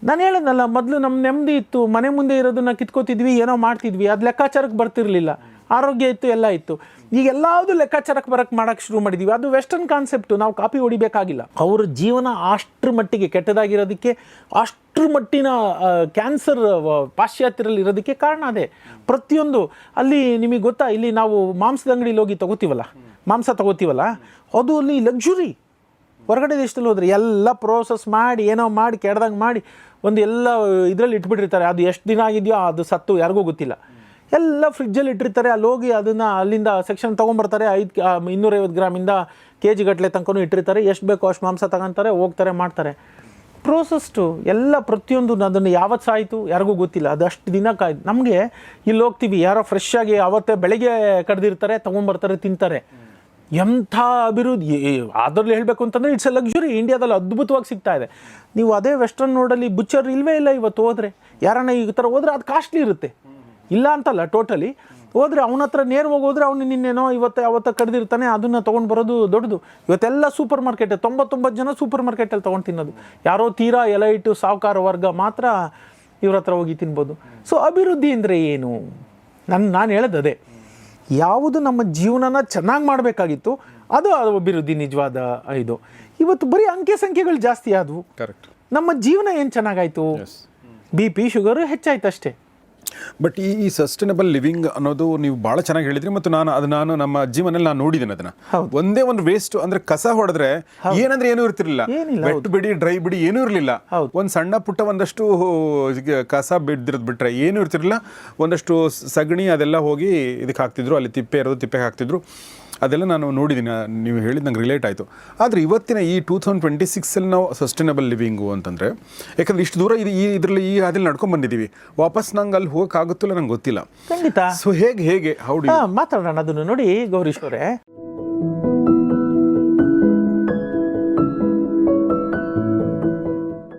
ನಾನು ಹೇಳೋದಲ್ಲ, ಮೊದಲು ನಮ್ಮ ನೆಮ್ಮದಿ ಇತ್ತು, ಮನೆ ಮುಂದೆ ಇರೋದನ್ನ ಕಿತ್ಕೋತಿದ್ವಿ, ಏನೋ ಮಾಡ್ತಿದ್ವಿ, ಅದು ಲೆಕ್ಕಾಚಾರಕ್ಕೆ ಬರ್ತಿರ್ಲಿಲ್ಲ. ಆರೋಗ್ಯ ಇತ್ತು, ಎಲ್ಲ ಇತ್ತು. ಈಗ ಎಲ್ಲಾವುದು ಲೆಕ್ಕಾಚಾರಕ್ಕೆ ಬರಕ್ಕೆ ಮಾಡೋಕ್ಕೆ ಶುರು ಮಾಡಿದ್ದೀವಿ ಅದು ವೆಸ್ಟರ್ನ್ ಕಾನ್ಸೆಪ್ಟು ನಾವು ಕಾಪಿ ಹೊಡಿಬೇಕಾಗಿಲ್ಲ. ಅವ್ರ ಜೀವನ ಅಷ್ಟ್ರ ಮಟ್ಟಿಗೆ ಕೆಟ್ಟದಾಗಿರೋದಕ್ಕೆ, ಅಷ್ಟ್ರ ಮಟ್ಟಿನ ಕ್ಯಾನ್ಸರ್ ಪಾಶ್ಚಾತ್ಯರಲ್ಲಿ ಇರೋದಕ್ಕೆ ಕಾರಣ ಅದೇ. ಪ್ರತಿಯೊಂದು, ಅಲ್ಲಿ ನಿಮಗೆ ಗೊತ್ತಾ, ಇಲ್ಲಿ ನಾವು ಮಾಂಸದ ಅಂಗಡಿಲಿ ಹೋಗಿ ತಗೋತೀವಲ್ಲ? ಮಾಂಸ ತಗೋತೀವಲ್ಲ? ಅದು ಅಲ್ಲಿ ಲಕ್ಸುರಿ ಹೊರಗಡೆ ದೇಶದಲ್ಲಿ ಹೋದ್ರೆ ಎಲ್ಲ ಪ್ರೋಸೆಸ್ ಮಾಡಿ, ಏನೋ ಮಾಡಿ, ಕೆಡ್ದಂಗೆ ಮಾಡಿ, ಒಂದು ಎಲ್ಲ ಇದರಲ್ಲಿ ಇಟ್ಬಿಟ್ಟಿರ್ತಾರೆ. ಅದು ಎಷ್ಟು ದಿನ ಆಗಿದೆಯೋ, ಅದು ಸತ್ತು, ಯಾರಿಗೂ ಗೊತ್ತಿಲ್ಲ. ಎಲ್ಲ ಫ್ರಿಜ್ಜಲ್ಲಿ ಇಟ್ಟಿರ್ತಾರೆ. ಅಲ್ಲಿ ಹೋಗಿ ಅದನ್ನು ಅಲ್ಲಿಂದ ಸೆಕ್ಷನ್ ತೊಗೊಂಬರ್ತಾರೆ. ಐದು ಇನ್ನೂರೈವತ್ತು ಗ್ರಾಮಿಂದ ಕೆ ಜಿ ಗಟ್ಟಲೆ ತನಕನೂ ಇಟ್ಟಿರ್ತಾರೆ. ಎಷ್ಟು ಬೇಕೋ ಅಷ್ಟು ಮಾಂಸ ತಗೊಂತಾರೆ, ಹೋಗ್ತಾರೆ, ಮಾಡ್ತಾರೆ. ಪ್ರೋಸೆಸ್ಟು ಎಲ್ಲ ಪ್ರತಿಯೊಂದು ಅದನ್ನು ಯಾವತ್ತು ಸಾಯಿತು ಯಾರಿಗೂ ಗೊತ್ತಿಲ್ಲ. ಅದು ಅಷ್ಟು ದಿನ ಕಾಯ್ದು. ನಮಗೆ ಇಲ್ಲಿ ಹೋಗ್ತೀವಿ. ಯಾರೋ ಫ್ರೆಶ್ ಆಗಿ ಅವತ್ತೇ ಬೆಳಗ್ಗೆ ಕಡ್ದಿರ್ತಾರೆ, ತೊಗೊಂಬರ್ತಾರೆ, ತಿಂತಾರೆ. ಎಂಥ ಅಭಿವೃದ್ಧಿ? ಅದರಲ್ಲಿ ಹೇಳಬೇಕು ಅಂತಂದರೆ ಇಟ್ಸ್ ಎ ಲಕ್ಸುರಿ ಇಂಡಿಯಾದಲ್ಲಿ ಅದ್ಭುತವಾಗಿ ಸಿಗ್ತಾ ಇದೆ. ನೀವು ಅದೇ ವೆಸ್ಟರ್ನ್ ರೋಡಲ್ಲಿ ಬುಚ್ಚರ್ ಇಲ್ಲವೇ ಇಲ್ಲ ಇವತ್ತು ಹೋದರೆ? ಯಾರನ್ನ ಈ ಥರ ಹೋದರೆ ಅದು ಕಾಸ್ಟ್ಲಿ ಇರುತ್ತೆ. ಇಲ್ಲ ಅಂತಲ್ಲ ಟೋಟಲಿ ಹೋದರೆ ಅವನ ಹತ್ರ ನೇರವಾಗಿ ಹೋದ್ರೆ ಅವನು ನಿನ್ನೇನೋ ಇವತ್ತು ಅವತ್ತ ಕಡ್ದಿರ್ತಾನೆ ಅದನ್ನು ತೊಗೊಂಡು ಬರೋದು ದೊಡ್ಡದು. ಇವತ್ತೆಲ್ಲ ಸೂಪರ್ ಮಾರ್ಕೆಟ್ ತೊಂಬತ್ತೊಂಬತ್ತು ಜನ ಸೂಪರ್ ಮಾರ್ಕೆಟಲ್ಲಿ ತೊಗೊಂಡು ತಿನ್ನೋದು. ಯಾರೋ ತೀರಾ ಎಲೈಟು ಸಾಹುಕಾರ ವರ್ಗ ಮಾತ್ರ ಇವ್ರ ಹತ್ರ ಹೋಗಿ ತಿನ್ಬೋದು. ಸೊ ಅಭಿವೃದ್ಧಿ ಅಂದರೆ ಏನು? ನನ್ನ ನಾನು ಹೇಳೋದು ಅದೇ ಯಾವುದು ನಮ್ಮ ಜೀವನನ ಚೆನ್ನಾಗಿ ಮಾಡಬೇಕಾಗಿತ್ತು ಅದು ಅದು ಅಭಿವೃದ್ಧಿ ನಿಜವಾದ ಇದು. ಇವತ್ತು ಬರೀ ಅಂಕೆ ಸಂಖ್ಯೆಗಳು ಜಾಸ್ತಿ ಆದವು. ಕರೆಕ್ಟ್ ನಮ್ಮ ಜೀವನ ಏನು ಚೆನ್ನಾಗಾಯಿತು? ಬಿ ಪಿ ಶುಗರು ಹೆಚ್ಚಾಯ್ತು ಅಷ್ಟೇ ಬಟ್ ಈ ಈ ಸಸ್ಟೈನಬಲ್ ಲಿವಿಂಗ್ ಅನ್ನೋದು ನೀವು ಭಾಳ ಚೆನ್ನಾಗಿ ಹೇಳಿದ್ರಿ ಮತ್ತು ನಾನು ಅದು ನಾನು ನಮ್ಮ ಜೀವನದಲ್ಲಿ ನಾನು ನೋಡಿದ್ದೇನೆ ಅದನ್ನ. ಒಂದೇ ಒಂದು ವೇಸ್ಟ್ ಅಂದ್ರೆ ಕಸ ಹೊಡೆದ್ರೆ ಏನಂದ್ರೆ ಏನೂ ಇರ್ತಿರ್ಲಿಲ್ಲ. ಬೆಟ್ಟು ಬಿಡಿ ಡ್ರೈ ಬಿಡಿ ಏನೂ ಇರಲಿಲ್ಲ. ಒಂದು ಸಣ್ಣ ಪುಟ್ಟ ಒಂದಷ್ಟು ಕಸ ಬಿಡ್ದಿರೋದು ಬಿಟ್ರೆ ಏನೂ ಇರ್ತಿರ್ಲಿಲ್ಲ. ಒಂದಷ್ಟು ಸಗಣಿ ಅದೆಲ್ಲ ಹೋಗಿ ಇದಕ್ಕೆ ಹಾಕ್ತಿದ್ರು ಅಲ್ಲಿ ತಿಪ್ಪೆ ಇರೋದು ತಿಪ್ಪೆಗೆ ಹಾಕ್ತಿದ್ರು. ಅದೆಲ್ಲ ನಾನು ನೋಡಿದ್ದೀನಿ ನೀವು ಹೇಳಿದ ನಂಗೆ ರಿಲೇಟ್ ಆಯಿತು. ಆದರೆ ಇವತ್ತಿನ ಈ ಟೂ ತೌಸಂಡ್ ಟ್ವೆಂಟಿ ಸಿಕ್ಸಲ್ಲಿ ನಾವು ಸಸ್ಟೈನಬಲ್ ಲಿವಿಂಗು ಅಂತಂದರೆ ಯಾಕಂದ್ರೆ ಇಷ್ಟು ದೂರ ಇದು ಈ ಇದರಲ್ಲಿ ಈ ಹಾದಿಲಿ ನಡ್ಕೊಂಡು ಬಂದಿದ್ದೀವಿ ವಾಪಸ್ ನಂಗೆ ಅಲ್ಲಿ ಹೋಗೋಕ್ಕಾಗುತ್ತಿಲ್ಲ ನಂಗೆ ಗೊತ್ತಿಲ್ಲ. ಖಂಡಿತ. ಸೊ ಹೇಗೆ ಹೇಗೆ ಹೌಡಿ ಮಾತಾಡೋಣ ಅದನ್ನು ನೋಡಿ ಗೌರೀಶ್ ಅವರೇ.